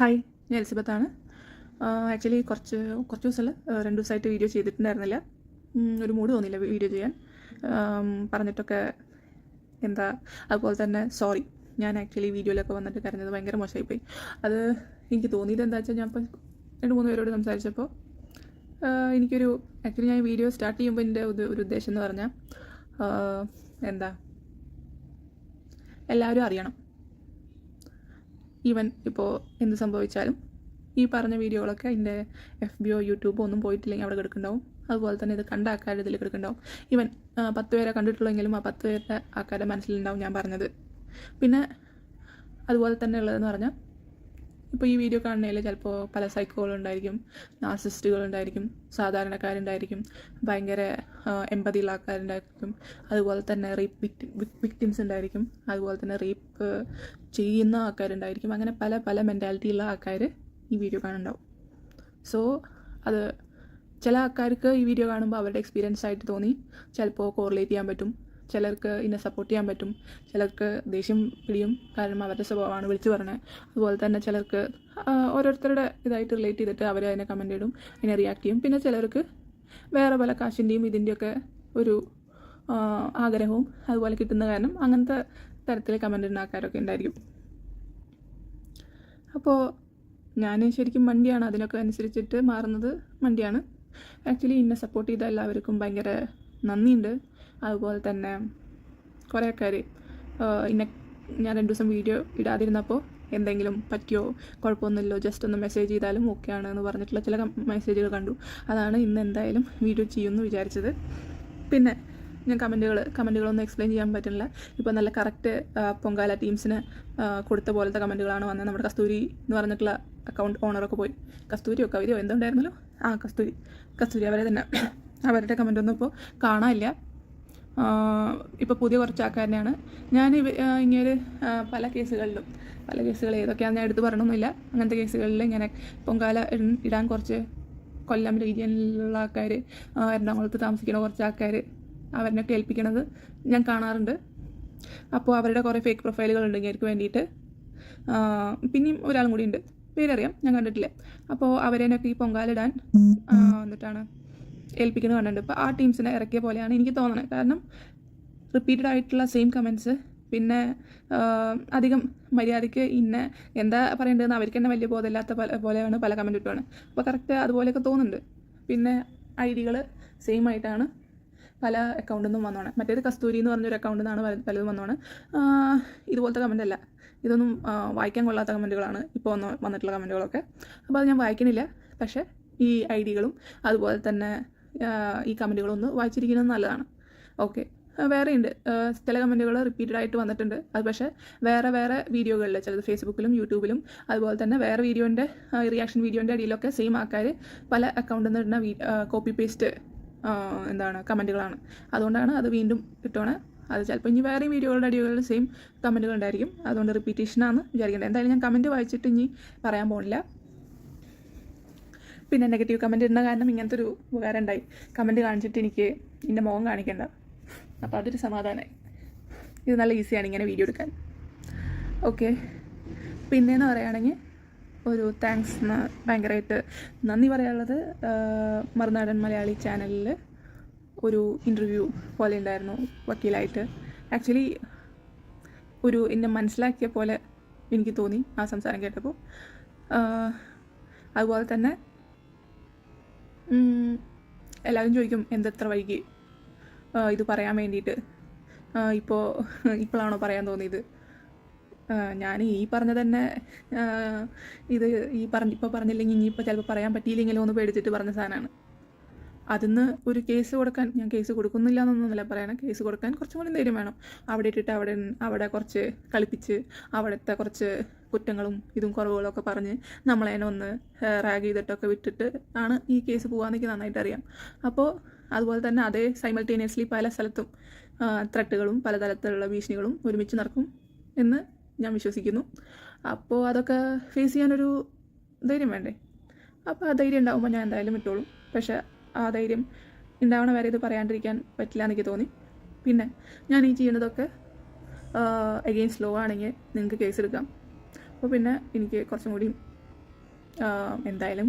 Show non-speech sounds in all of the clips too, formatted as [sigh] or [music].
Hi ഞാൻ എലിസബത്താണ് actually കുറച്ച് കുറച്ച് ദിവസമല്ല രണ്ട് ദിവസമായിട്ട് വീഡിയോ ചെയ്തിട്ടുണ്ടായിരുന്നില്ല. ഒരു മൂഡ് തോന്നിയില്ല വീഡിയോ ചെയ്യാൻ. പറഞ്ഞിട്ടൊക്കെ എന്താ അതുപോലെ തന്നെ സോറി ഞാൻ ആക്ച്വലി വീഡിയോയിലൊക്കെ വന്നിട്ട് കരഞ്ഞത് ഭയങ്കര മോശമായിപ്പോയി. അത് എനിക്ക് തോന്നിയത് എന്താ വെച്ചാൽ ഞാൻ ഇപ്പം രണ്ട് മൂന്ന് പേരോട് സംസാരിച്ചപ്പോൾ എനിക്കൊരു ആക്ച്വലി ഞാൻ വീഡിയോ സ്റ്റാർട്ട് ചെയ്യുമ്പോൾ എന്റെ ഒരു ഉദ്ദേശം എന്ന് പറഞ്ഞാൽ എന്താ എല്ലാവരും അറിയണം. ഈവൻ ഇപ്പോൾ എന്ത് സംഭവിച്ചാലും ഈ പറഞ്ഞ വീഡിയോകളൊക്കെ അതിന്റെ എഫ് ബിയോ യൂട്യൂബോ ഒന്നും പോയിട്ടില്ലെങ്കിൽ അവിടെ കിടക്കുന്നുണ്ടാവും. അതുപോലെ തന്നെ ഇത് കണ്ട ആൾക്കാരുടെ ഇതിൽ കിടക്കുന്നുണ്ടാവും. ഈവൻ പത്ത് പേരെ കണ്ടിട്ടുള്ളെങ്കിലും ആ പത്ത് പേരുടെ ആൾക്കാരുടെ മനസ്സിലുണ്ടാവും ഞാൻ പറഞ്ഞത്. പിന്നെ അതുപോലെ തന്നെ ഉള്ളതെന്ന് പറഞ്ഞാൽ ഇപ്പോൾ ഈ വീഡിയോ കാണുന്നതിൽ ചിലപ്പോൾ പല സൈക്കോകളുണ്ടായിരിക്കും നാർസിസ്റ്റുകളുണ്ടായിരിക്കും സാധാരണക്കാരുണ്ടായിരിക്കും ഭയങ്കര എമ്പതിയുള്ള ആൾക്കാരുണ്ടായിരിക്കും അതുപോലെ തന്നെ റേപ്പ് വിക്ടി വിക്ടിംസ് ഉണ്ടായിരിക്കും അതുപോലെ തന്നെ റേപ്പ് ചെയ്യുന്ന ആൾക്കാരുണ്ടായിരിക്കും അങ്ങനെ പല പല മെന്റാലിറ്റിയുള്ള ആൾക്കാർ ഈ വീഡിയോ കാണുന്നുണ്ടാവും. സോ അത് ചില ആൾക്കാർക്ക് ഈ വീഡിയോ കാണുമ്പോൾ അവരുടെ എക്സ്പീരിയൻസ് ആയിട്ട് തോന്നി ചിലപ്പോൾ കോറിലേറ്റ് ചെയ്യാൻ പറ്റും ചിലർക്ക് ഇതിനെ സപ്പോർട്ട് ചെയ്യാൻ പറ്റും. ചിലർക്ക് ദേഷ്യം പിടിയും കാരണം അവരുടെ സ്വഭാവമാണ് വിളിച്ചു പറഞ്ഞത്. അതുപോലെ തന്നെ ചിലർക്ക് ഓരോരുത്തരുടെ ഇതായിട്ട് റിലേറ്റ് ചെയ്തിട്ട് അവർ അതിനെ കമന്റ് ഇടും അതിനെ റിയാക്ട് ചെയ്യും. പിന്നെ ചിലർക്ക് വേറെ പല കാശിന്റെയും ഇതിന്റെയൊക്കെ ഒരു ആഗ്രഹവും അതുപോലെ കിട്ടുന്ന കാരണം അങ്ങനത്തെ തരത്തിൽ കമന്റ് ഇടുന്ന ആൾക്കാരൊക്കെ ഉണ്ടായിരിക്കും. അപ്പോൾ ഞാൻ ശരിക്കും മണ്ടിയാണ്. അതിനൊക്കെ അനുസരിച്ചിട്ട് മാറുന്നത് മണ്ടിയാണ്. ആക്ച്വലി എന്നെ സപ്പോർട്ട് ചെയ്ത എല്ലാവർക്കും ഭയങ്കര നന്ദിയുണ്ട്. അതുപോലെ തന്നെ കുറേ ആൾക്കാർ ഇന്നെ ഞാൻ രണ്ട് ദിവസം വീഡിയോ ഇടാതിരുന്നപ്പോൾ എന്തെങ്കിലും പറ്റിയോ കുഴപ്പമൊന്നുമില്ലോ ജസ്റ്റ് ഒന്ന് മെസ്സേജ് ചെയ്താലും ഓക്കെ ആണ് എന്ന് പറഞ്ഞിട്ടുള്ള ചില മെസ്സേജുകൾ കണ്ടു. അതാണ് ഇന്ന് എന്തായാലും വീഡിയോ ചെയ്യുമെന്ന് വിചാരിച്ചത്. പിന്നെ ഞാൻ കമന്റുകൾ കമന്റുകളൊന്നും എക്സ്പ്ലെയിൻ ചെയ്യാൻ പറ്റുന്നില്ല. ഇപ്പോൾ നല്ല കറക്റ്റ് പൊങ്കാല ടീംസിന് കൊടുത്ത പോലത്തെ കമന്റുകളാണ് വന്നത്. നമ്മുടെ കസ്തൂരി എന്ന് പറഞ്ഞിട്ടുള്ള അക്കൗണ്ട് ഓണറൊക്കെ പോയി. കസ്തൂരിയോ കവിതയോ എന്തുണ്ടായിരുന്നല്ലോ? ആ കസ്തൂരി. കസ്തൂരി അവരെ തന്നെ അവരുടെ കമന്റൊന്നും ഇപ്പോൾ കാണാനില്ല. ഇപ്പോൾ പുതിയ കുറച്ച് ആൾക്കാരനെയാണ്. ഞാൻ ഇങ്ങനെ പല കേസുകളിലും പല കേസുകൾ ഏതൊക്കെയാണെന്ന് ഞാൻ എടുത്ത് പറയണമെന്നില്ല അങ്ങനത്തെ കേസുകളിൽ ഇങ്ങനെ പൊങ്കാല ഇടാൻ കുറച്ച് കൊല്ലം രീതിയിലുള്ള ആൾക്കാർ എറണാകുളത്ത് താമസിക്കുന്ന കുറച്ച് ആൾക്കാർ അവരിനൊക്കെ ഏൽപ്പിക്കണത് ഞാൻ കാണാറുണ്ട്. അപ്പോൾ അവരുടെ കുറേ ഫേക്ക് പ്രൊഫൈലുകൾ ഉണ്ട് ഇങ്ങനെ വേണ്ടിയിട്ട് പിന്നെയും ഒരാളും കൂടി ഉണ്ട്. പേരറിയാം ഞാൻ കണ്ടിട്ടില്ല. അപ്പോൾ അവരേനൊക്കെ ഈ പൊങ്കാലിടാൻ എന്നിട്ടാണ് ഏൽപ്പിക്കുന്നത് കണ്ടിട്ടുണ്ട്. ഇപ്പോൾ ആ ടീംസിനെ ഇറക്കിയ പോലെയാണ് എനിക്ക് തോന്നുന്നത് കാരണം റിപ്പീറ്റഡ് ആയിട്ടുള്ള സെയിം കമൻസ് പിന്നെ അധികം മര്യാദയ്ക്ക് ഇന്ന എന്താ പറയേണ്ടതെന്ന് അവർക്ക് തന്നെ വലിയ ബോധമില്ലാത്ത പല പോലെയാണ് പല കമന്റ് ഇട്ടുമാണ് അപ്പോൾ കറക്റ്റ് അതുപോലെയൊക്കെ തോന്നുന്നുണ്ട്. പിന്നെ ഐ ഡികൾ സെയിം ആയിട്ടാണ് പല അക്കൗണ്ടിൽ നിന്നും വന്നോണം. മറ്റേത് കസ്തൂരി എന്ന് പറഞ്ഞൊരു അക്കൗണ്ടിൽ നിന്നാണ് പല- പലതും വന്നോണം. ഇതുപോലത്തെ കമന്റ് അല്ല. ഇതൊന്നും വായിക്കാൻ കൊള്ളാത്ത കമന്റുകളാണ് ഇപ്പോൾ വന്ന് വന്നിട്ടുള്ള കമന്റുകളൊക്കെ അപ്പോൾ അത് ഞാൻ വായിക്കണില്ല. പക്ഷേ ഈ ഐ ഡികളും അതുപോലെ തന്നെ ഈ കമന്റുകളും ഒന്ന് വായിച്ചിരിക്കുന്നത് നല്ലതാണ്. ഓക്കെ. വേറെ ഉണ്ട് ചില കമന്റുകൾ റിപ്പീറ്റഡ് ആയിട്ട് വന്നിട്ടുണ്ട്. അത് പക്ഷേ വേറെ വേറെ വീഡിയോകളിൽ ചിലത് ഫേസ്ബുക്കിലും യൂട്യൂബിലും അതുപോലെ തന്നെ വേറെ വീഡിയോന്റെ റിയാക്ഷൻ വീഡിയോന്റെ അടിയിലൊക്കെ സെയിം ആൾക്കാർ പല അക്കൗണ്ടിൽ നിന്ന് ഇടുന്ന കോപ്പി പേസ്റ്റ് എന്താണ് കമന്റുകളാണ്. അതുകൊണ്ടാണ് അത് വീണ്ടും കിട്ടുവാണ് അത് ചിലപ്പോൾ ഇനി വേറെ വീഡിയോകളുടെ അടികളിൽ സെയിം കമന്റുകൾ ഉണ്ടായിരിക്കും. അതുകൊണ്ട് റിപ്പീറ്റേഷനാണ് വിചാരിക്കേണ്ടത്. എന്തായാലും ഞാൻ കമന്റ് വായിച്ചിട്ട് ഇനി പറയാൻ പോകുന്നില്ല പിന്നെ നെഗറ്റീവ് കമന്റ് ഇടുന്ന കാരണം ഇങ്ങനത്തെ ഒരു ഉപകാരം ഉണ്ടായി കമന്റ് കാണിച്ചിട്ട് എനിക്ക് എന്റെ മുഖം കാണിക്കേണ്ട. അപ്പോൾ അതൊരു സമാധാനമായി ഇത് നല്ല ഈസിയാണ് ഇങ്ങനെ വീഡിയോ എടുക്കാൻ. ഓക്കെ പിന്നെയെന്ന് പറയുകയാണെങ്കിൽ ഒരു താങ്ക്സ് ഭയങ്കരമായിട്ട് നന്ദി പറയാനുള്ളത്. മറുനാടൻ മലയാളി ചാനലിൽ ഒരു ഇന്റർവ്യൂ പോലെ ഉണ്ടായിരുന്നു വക്കീലായിട്ട്. ആക്ച്വലി ഒരു എന്നെ മനസ്സിലാക്കിയ പോലെ എനിക്ക് തോന്നി ആ സംസാരം കേട്ടപ്പോൾ. അതുപോലെ തന്നെ എല്ലാവരും ചോദിക്കും എന്തെത്ര വൈകി? ഇത് പറയാൻ വേണ്ടിയിട്ട്. ഇപ്പോൾ ഇപ്പോഴാണോ പറയാൻ തോന്നിയത്? ഞാൻ ഈ പറഞ്ഞ തന്നെ ഇത് ഈ പറഞ്ഞ ഇപ്പോൾ പറഞ്ഞില്ലെങ്കിൽ ഇനിയിപ്പോൾ ചിലപ്പോൾ പറയാൻ പറ്റിയില്ലെങ്കിലോ എന്ന് പേടിച്ചിട്ട് പറഞ്ഞ സാധനമാണ്. അതിന്ന് ഒരു കേസ് കൊടുക്കാൻ ഞാൻ കേസ് കൊടുക്കുന്നില്ല എന്നൊന്നുമല്ല പറയണം കേസ് കൊടുക്കാൻ കുറച്ചും കൂടി ധൈര്യം വേണം. അവിടെ ഇട്ടിട്ട് അവിടെ അവിടെ കുറച്ച് കളിപ്പിച്ച് അവിടുത്തെ കുറച്ച് കുറ്റങ്ങളും ഇതും കുറവുകളൊക്കെ പറഞ്ഞ് നമ്മളെ ഒന്ന് റാഗ് ചെയ്തിട്ടൊക്കെ വിട്ടിട്ട് ആണ് ഈ കേസ് പോകാമെന്നൊക്കെ നന്നായിട്ട് അറിയാം. അപ്പോൾ അതുപോലെ തന്നെ അതേ സൈമൾട്ടേനിയസ്ലി പല സ്ഥലത്തും ത്രട്ടുകളും പലതരത്തിലുള്ള ഭീഷണികളും ഒരുമിച്ച് നടക്കും എന്ന് ഞാൻ വിശ്വസിക്കുന്നു. അപ്പോൾ അതൊക്കെ ഫേസ് ചെയ്യാനൊരു ധൈര്യം വേണ്ടേ? അപ്പോൾ ആ ധൈര്യം ഉണ്ടാകുമ്പോൾ ഞാൻ എന്തായാലും ഇട്ടോളും. പക്ഷേ ആ ധൈര്യം ഉണ്ടാവണ വരെ ഇത് പറയാണ്ടിരിക്കാൻ പറ്റില്ല എനിക്ക് തോന്നി. പിന്നെ ഞാൻ ഈ ചെയ്യുന്നതൊക്കെ അഗെയിൻസ്റ്റ് ലോ ആണെങ്കിൽ നിങ്ങൾക്ക് കേസ് എടുക്കാം. അപ്പോൾ പിന്നെ എനിക്ക് കുറച്ചും കൂടി എന്തായാലും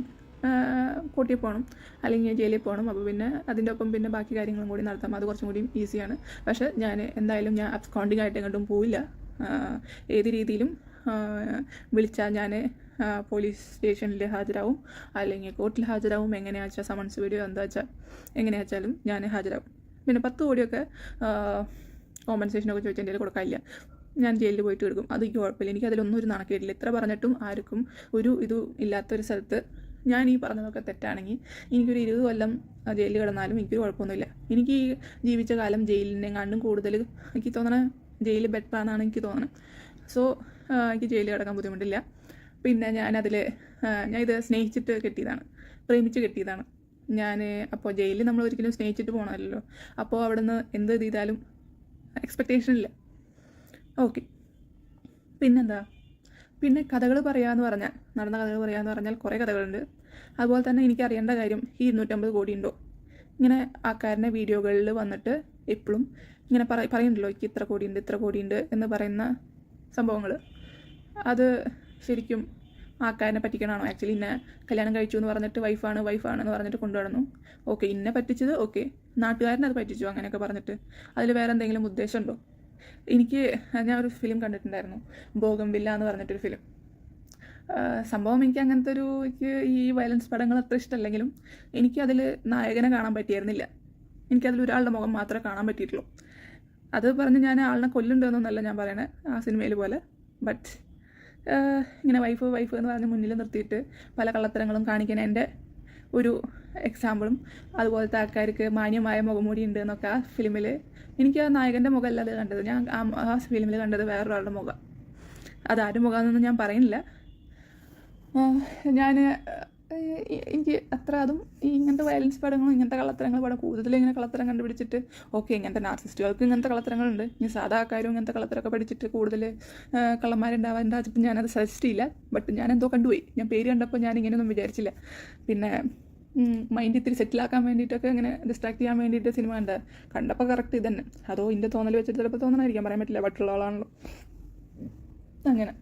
കോട്ടിയിൽ പോകണം അല്ലെങ്കിൽ ജയിലിൽ പോകണം അപ്പോൾ പിന്നെ അതിന്റെ ഒപ്പം പിന്നെ ബാക്കി കാര്യങ്ങളും കൂടി നടത്താം. അത് കുറച്ചും കൂടി ഈസിയാണ് പക്ഷേ ഞാൻ എന്തായാലും ഞാൻ അബ്സ്കോണ്ടിങ് ആയിട്ട് എങ്ങോട്ടും പോവില്ല. ആഹ് ഏത് രീതിയിലും വിളിച്ചാൽ ഞാൻ പോലീസ് സ്റ്റേഷനിൽ ഹാജരാവും. അല്ലെങ്കിൽ കോർട്ടിൽ ഹാജരാവും. എങ്ങനെയാ സമൺസ് വീഡിയോ എന്താ വെച്ചാൽ എങ്ങനെയാച്ചാലും ഞാൻ ഹാജരാവും. പിന്നെ പത്ത് കോടിയൊക്കെ കോമ്പൻസേഷനൊക്കെ ചോദിച്ചാൽ എന്റെ കൊടുക്കില്ല ഞാൻ ജയിലിൽ പോയിട്ട് എടുക്കും. അത് കുഴപ്പമില്ല. എനിക്ക് അതിലൊന്നും ഒരു നാണക്കേടില്ല. എത്ര പറഞ്ഞിട്ടും ആർക്കും ഒരു ഇതും ഇല്ലാത്തൊരു സ്ഥലത്ത് ഞാൻ ഈ പറഞ്ഞതൊക്കെ തെറ്റാണെങ്കിൽ എനിക്കൊരു ഇരുപത് കൊല്ലം ജയിലിൽ കിടന്നാലും എനിക്കൊരു കുഴപ്പമൊന്നുമില്ല. എനിക്ക് ഈ ജീവിച്ച കാലം ജയിലിനെങ്ങാണ്ടും കൂടുതൽ എനിക്ക് തോന്നണ ജയിലിൽ ബെറ്റർ ആണെന്നാണ് എനിക്ക് തോന്നണം. സോ എനിക്ക് ജയിലിൽ കിടക്കാൻ ബുദ്ധിമുട്ടില്ല. പിന്നെ ഞാനതിൽ ഞാൻ ഇത് സ്നേഹിച്ചിട്ട് കെട്ടിയതാണ്. പ്രേമിച്ച് കെട്ടിയതാണ്. ഞാൻ അപ്പോൾ ജയിലിൽ നമ്മൾ ഒരിക്കലും സ്നേഹിച്ചിട്ട് പോകണമല്ലോ അപ്പോൾ അവിടെ നിന്ന് എന്ത് ചെയ്താലും എക്സ്പെക്റ്റേഷൻ ഇല്ല. ഓക്കെ പിന്നെന്താ? പിന്നെ കഥകൾ പറയാമെന്ന് പറഞ്ഞാൽ നടന്ന കഥകൾ പറയാമെന്ന് പറഞ്ഞാൽ കുറേ കഥകളുണ്ട്. അതുപോലെ തന്നെ എനിക്ക് അറിയേണ്ട കാര്യം ഈ ഇരുന്നൂറ്റമ്പത് കോടി ഉണ്ടോ? ഇങ്ങനെ ആൾക്കാരന്റെ വീഡിയോകളിൽ വന്നിട്ട് എപ്പോഴും ഇങ്ങനെ പറ പറയുന്നുണ്ടല്ലോ എനിക്ക് ഇത്ര കോടിയുണ്ട് ഇത്ര കോടിയുണ്ട് എന്ന് പറയുന്ന സംഭവങ്ങൾ അത് ശരിക്കും ആക്കാനെ പറ്റിക്കണമാണോ ആക്ച്വലി ഇന്നെ കല്യാണം കഴിച്ചു എന്ന് പറഞ്ഞിട്ട് വൈഫാണ് വൈഫാണ് എന്ന് പറഞ്ഞിട്ട് കൊണ്ടുവന്നു. ഓക്കെ ഇന്നെ പറ്റിച്ചത് ഓക്കെ നാട്ടുകാരനെ അത് പറ്റിച്ചു അങ്ങനെയൊക്കെ പറഞ്ഞിട്ട്. അതിൽ വേറെ എന്തെങ്കിലും ഉദ്ദേശമുണ്ടോ? എനിക്ക് ഞാൻ ഒരു ഫിലിം കണ്ടിട്ടുണ്ടായിരുന്നു. ബോഗംവില്ല എന്ന് പറഞ്ഞിട്ടൊരു ഫിലിം സംഭവം എനിക്ക് അങ്ങനത്തെ ഒരു എനിക്ക് ഈ വയലൻസ് പടങ്ങൾ അത്ര ഇഷ്ടമല്ലെങ്കിലും എനിക്കതിൽ നായകനെ കാണാൻ പറ്റിയായിരുന്നില്ല എനിക്കതിൽ ഒരാളുടെ മുഖം മാത്രമേ കാണാൻ പറ്റിയിട്ടുള്ളൂ. അത് പറഞ്ഞ് ഞാൻ ആളിനെ കൊല്ലുണ്ടെന്നൊന്നല്ല ഞാൻ പറയണേ ആ സിനിമയിൽ പോലെ. ബട്ട് ഇങ്ങനെ വൈഫ് വൈഫ് എന്ന് പറഞ്ഞ് മുന്നിൽ നിർത്തിയിട്ട് പല കള്ളത്തരങ്ങളും കാണിക്കാൻ എന്റെ ഒരു എക്സാമ്പിളും അതുപോലത്തെ ആൾക്കാർക്ക് മാന്യമായ മുഖംമൂടി ഉണ്ട് എന്നൊക്കെ ആ ഫിലിമിൽ എനിക്ക് ആ നായകന്റെ മുഖമല്ല അത് കണ്ടത്. ഞാൻ ആ ആ ഫിലിമിൽ കണ്ടത് വേറൊരാളുടെ മുഖം. അതാരും മുഖമെന്നൊന്നും ഞാൻ പറയുന്നില്ല. ഞാൻ എനിക്ക് അത്ര അതും ഇങ്ങനത്തെ വയലൻസ് പടങ്ങളും ഇങ്ങനത്തെ കള്ളത്തരങ്ങൾ പടം കൂടുതൽ ഇങ്ങനെ കള്ളത്തരം കണ്ടുപിടിച്ചിട്ട് ഓക്കെ ഇങ്ങനത്തെ നാർസിസ്റ്റുകൾക്ക് ഇങ്ങനത്തെ കള്ളത്തരങ്ങളുണ്ട്. ഇനി സാധാ ആൾക്കാരും ഇങ്ങനത്തെ കള്ളത്തരമൊക്കെ പഠിച്ചിട്ട് കൂടുതൽ കള്ളന്മാരുണ്ടാവാൻ വെച്ചിട്ട് ഞാനത് സജസ്റ്റ് ചെയ്യില്ല. ബട്ട് ഞാൻ എന്തോ കണ്ടുപോയി. ഞാൻ പേര് കണ്ടപ്പോൾ ഞാൻ ഇങ്ങനെയൊന്നും വിചാരിച്ചില്ല. പിന്നെ മൈൻഡ് ഇത്തിരി സെറ്റിലാക്കാൻ വേണ്ടിയിട്ടൊക്കെ ഇങ്ങനെ ഡിസ്ട്രാക്ട് ചെയ്യാൻ വേണ്ടിയിട്ട് സിനിമ കണ്ട. കണ്ടപ്പോൾ കറക്റ്റ് ഇത് തന്നെ അതോ ഇതിന്റെ തോന്നൽ വെച്ചിട്ട് ചിലപ്പോൾ തോന്നണമായിരിക്കാം പറയാൻ പറ്റില്ല. ബട്ടുള്ള ആളാണല്ലോ. അങ്ങനെ.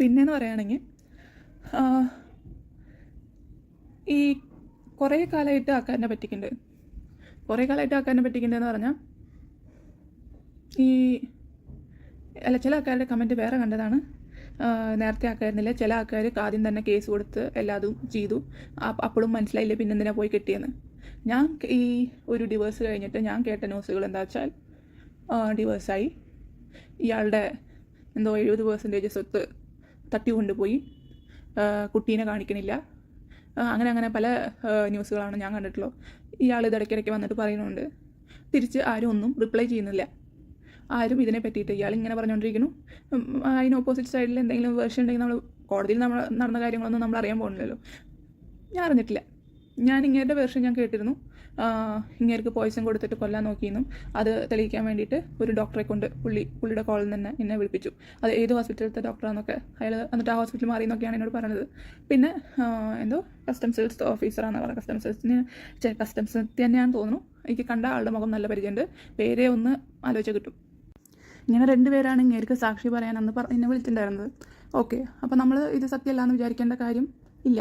പിന്നെന്ന് പറയുകയാണെങ്കിൽ ഈ കുറേ കാലമായിട്ട് ആക്കാനെ പറ്റിക്കുന്നുണ്ട് കുറേ കാലമായിട്ട് ആക്കാനെ പറ്റിക്കുന്നുണ്ടെന്ന് പറഞ്ഞാൽ ഈ അല്ല ചില ആൾക്കാരുടെ കമന്റ് വേറെ കണ്ടതാണ്. നേരത്തെ ആക്കായിരുന്നില്ല. ചില ആൾക്കാർ ആദ്യം തന്നെ കേസ് കൊടുത്ത് എല്ലാതും ചെയ്തു. അപ്പോഴും മനസ്സിലായില്ല പിന്നെ എന്തിനാ പോയി കിട്ടിയെന്ന്. ഞാൻ ഈ ഒരു ഡിവേഴ്സ് കഴിഞ്ഞിട്ട് ഞാൻ കേട്ട ന്യൂസുകൾ എന്താ വെച്ചാൽ ഡിവേഴ്സായി ഇയാളുടെ എന്തോ എഴുപത് പേഴ്സന്റേജ് സ്വത്ത് തട്ടി കൊണ്ടുപോയി കുട്ടീനെ കാണിക്കണില്ല. അങ്ങനെ അങ്ങനെ പല ന്യൂസുകളാണ് ഞാൻ കണ്ടിട്ടുള്ളത് ഇയാൾ ഇത് ഇടയ്ക്കിടയ്ക്ക് വന്നിട്ട് പറയുന്നുണ്ട്. തിരിച്ച് ആരും ഒന്നും റിപ്ലൈ ചെയ്യുന്നില്ല. ആരും ഇതിനെ പറ്റിയിട്ട് ഇയാൾ ഇങ്ങനെ പറഞ്ഞുകൊണ്ടിരിക്കുന്നു അതിന് ഓപ്പോസിറ്റ് സൈഡിൽ എന്തെങ്കിലും വേർഷൻ ഉണ്ടെങ്കിൽ നമ്മൾ കോടതിയിൽ നമ്മൾ നടന്ന കാര്യങ്ങളൊന്നും നമ്മൾ അറിയാൻ പോകുന്നില്ലല്ലോ. ഞാൻ അറിഞ്ഞിട്ടില്ല. ഞാൻ ഇങ്ങേരുടെ വേർഷൻ ഞാൻ കേട്ടിരുന്നു. ഇങ്ങേർക്ക് പോയിസൺ കൊടുത്തിട്ട് കൊല്ലാൻ നോക്കിയെന്നും അത് തെളിയിക്കാൻ വേണ്ടിയിട്ട് ഒരു ഡോക്ടറെ കൊണ്ട് പുള്ളി പുള്ളിയുടെ കോളിൽ നിന്ന് എന്നെ വിളിപ്പിച്ചു. അത് ഏത് ഹോസ്പിറ്റലത്തെ ഡോക്ടറാന്നൊക്കെ അയാൾ എന്നിട്ട് ആ ഹോസ്പിറ്റൽ മാറി എന്നൊക്കെയാണ് എന്നോട് പറഞ്ഞത്. പിന്നെ എന്തോ കസ്റ്റംസ് ഓഫീസറാണെന്ന് പറഞ്ഞത്. കസ്റ്റംസ് സെയിൽസിന് കസ്റ്റംസ് തന്നെയാണെന്ന് തോന്നുന്നു. എനിക്ക് കണ്ട ആളുടെ മുഖം നല്ല പരിചയമുണ്ട്. പേരെ ഒന്ന് ആലോചിച്ച് കിട്ടും. ഇങ്ങനെ രണ്ടുപേരാണ് ഇങ്ങേർക്ക് സാക്ഷി പറയാൻ അന്ന് എന്നെ വിളിച്ചിട്ടുണ്ടായിരുന്നത്. ഓക്കെ അപ്പോൾ നമ്മൾ ഇത് സത്യമല്ല എന്ന് വിചാരിക്കേണ്ട കാര്യം ഇല്ല.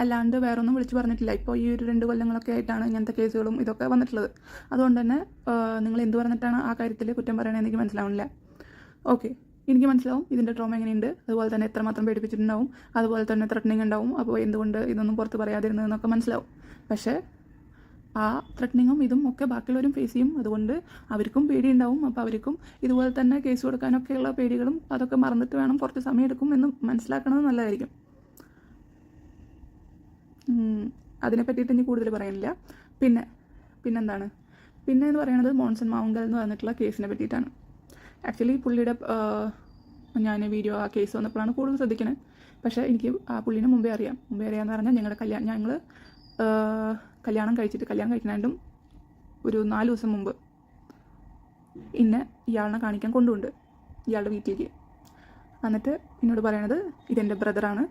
അല്ലാണ്ട് വേറൊന്നും വിളിച്ച് പറഞ്ഞിട്ടില്ല. ഇപ്പോൾ ഈ ഒരു രണ്ട് കൊല്ലങ്ങളൊക്കെ ആയിട്ടാണ് ഇങ്ങനത്തെ കേസുകളും ഇതൊക്കെ വന്നിട്ടുള്ളത്. അതുകൊണ്ട് തന്നെ നിങ്ങൾ എന്ത് പറഞ്ഞിട്ടാണ് ആ കാര്യത്തിൽ കുറ്റം പറയണതെന്ന് എനിക്ക് മനസ്സിലാവുന്നില്ല ഓക്കെ. എനിക്ക് മനസ്സിലാവും ഇതിന്റെ ട്രോമ എങ്ങനെയുണ്ട്. അതുപോലെ തന്നെ എത്രമാത്രം പേടിപ്പിച്ചിട്ടുണ്ടാവും. അതുപോലെ തന്നെ ത്രട്ടനിങ് ഉണ്ടാവും. അപ്പോൾ എന്തുകൊണ്ട് ഇതൊന്നും പുറത്ത് പറയാതിരുന്നതെന്നൊക്കെ മനസ്സിലാവും. പക്ഷേ ആ ത്രട്ടനിങ്ങും ഇതും ഒക്കെ ബാക്കിയുള്ളവരും ഫേസ് ചെയ്യും. അതുകൊണ്ട് അവർക്കും പേടി ഉണ്ടാവും അപ്പോൾ അവർക്കും ഇതുപോലെ തന്നെ കേസ് കൊടുക്കാനൊക്കെയുള്ള പേടികളും അതൊക്കെ മറന്നിട്ട് വേണം കുറച്ച് സമയം എടുക്കും എന്ന് മനസ്സിലാക്കണത് നല്ലതായിരിക്കും. അതിനെ പറ്റിയിട്ട് ഇനി കൂടുതൽ പറയാനില്ല പിന്നെ പിന്നെന്താണ്? പിന്നെ എന്ന് പറയുന്നത് മോൺസൺ മാവുങ്കൽ എന്ന് പറഞ്ഞിട്ടുള്ള കേസിനെ പറ്റിയിട്ടാണ്. ആക്ച്വലി പുള്ളിയുടെ ഞാൻ വീഡിയോ ആ കേസ് വന്നപ്പോഴാണ് കൂടുതൽ ശ്രദ്ധിക്കുന്നത് പക്ഷേ എനിക്ക് ആ പുള്ളീനെ മുമ്പേ അറിയാം. മുമ്പേ അറിയാമെന്ന് പറഞ്ഞാൽ ഞങ്ങളുടെ കല്യാണം ഞങ്ങൾ കല്യാണം കഴിച്ചിട്ട് കല്യാണം കഴിക്കണായിട്ടും ഒരു നാല് ദിവസം മുമ്പ് ഇന്നെ ഇയാളിനെ കാണിക്കാൻ കൊണ്ടുണ്ട് ഇയാളുടെ വീട്ടിലേക്ക്. എന്നിട്ട് എന്നോട് പറയണത് ഇതെന്റെ ബ്രദറാണ്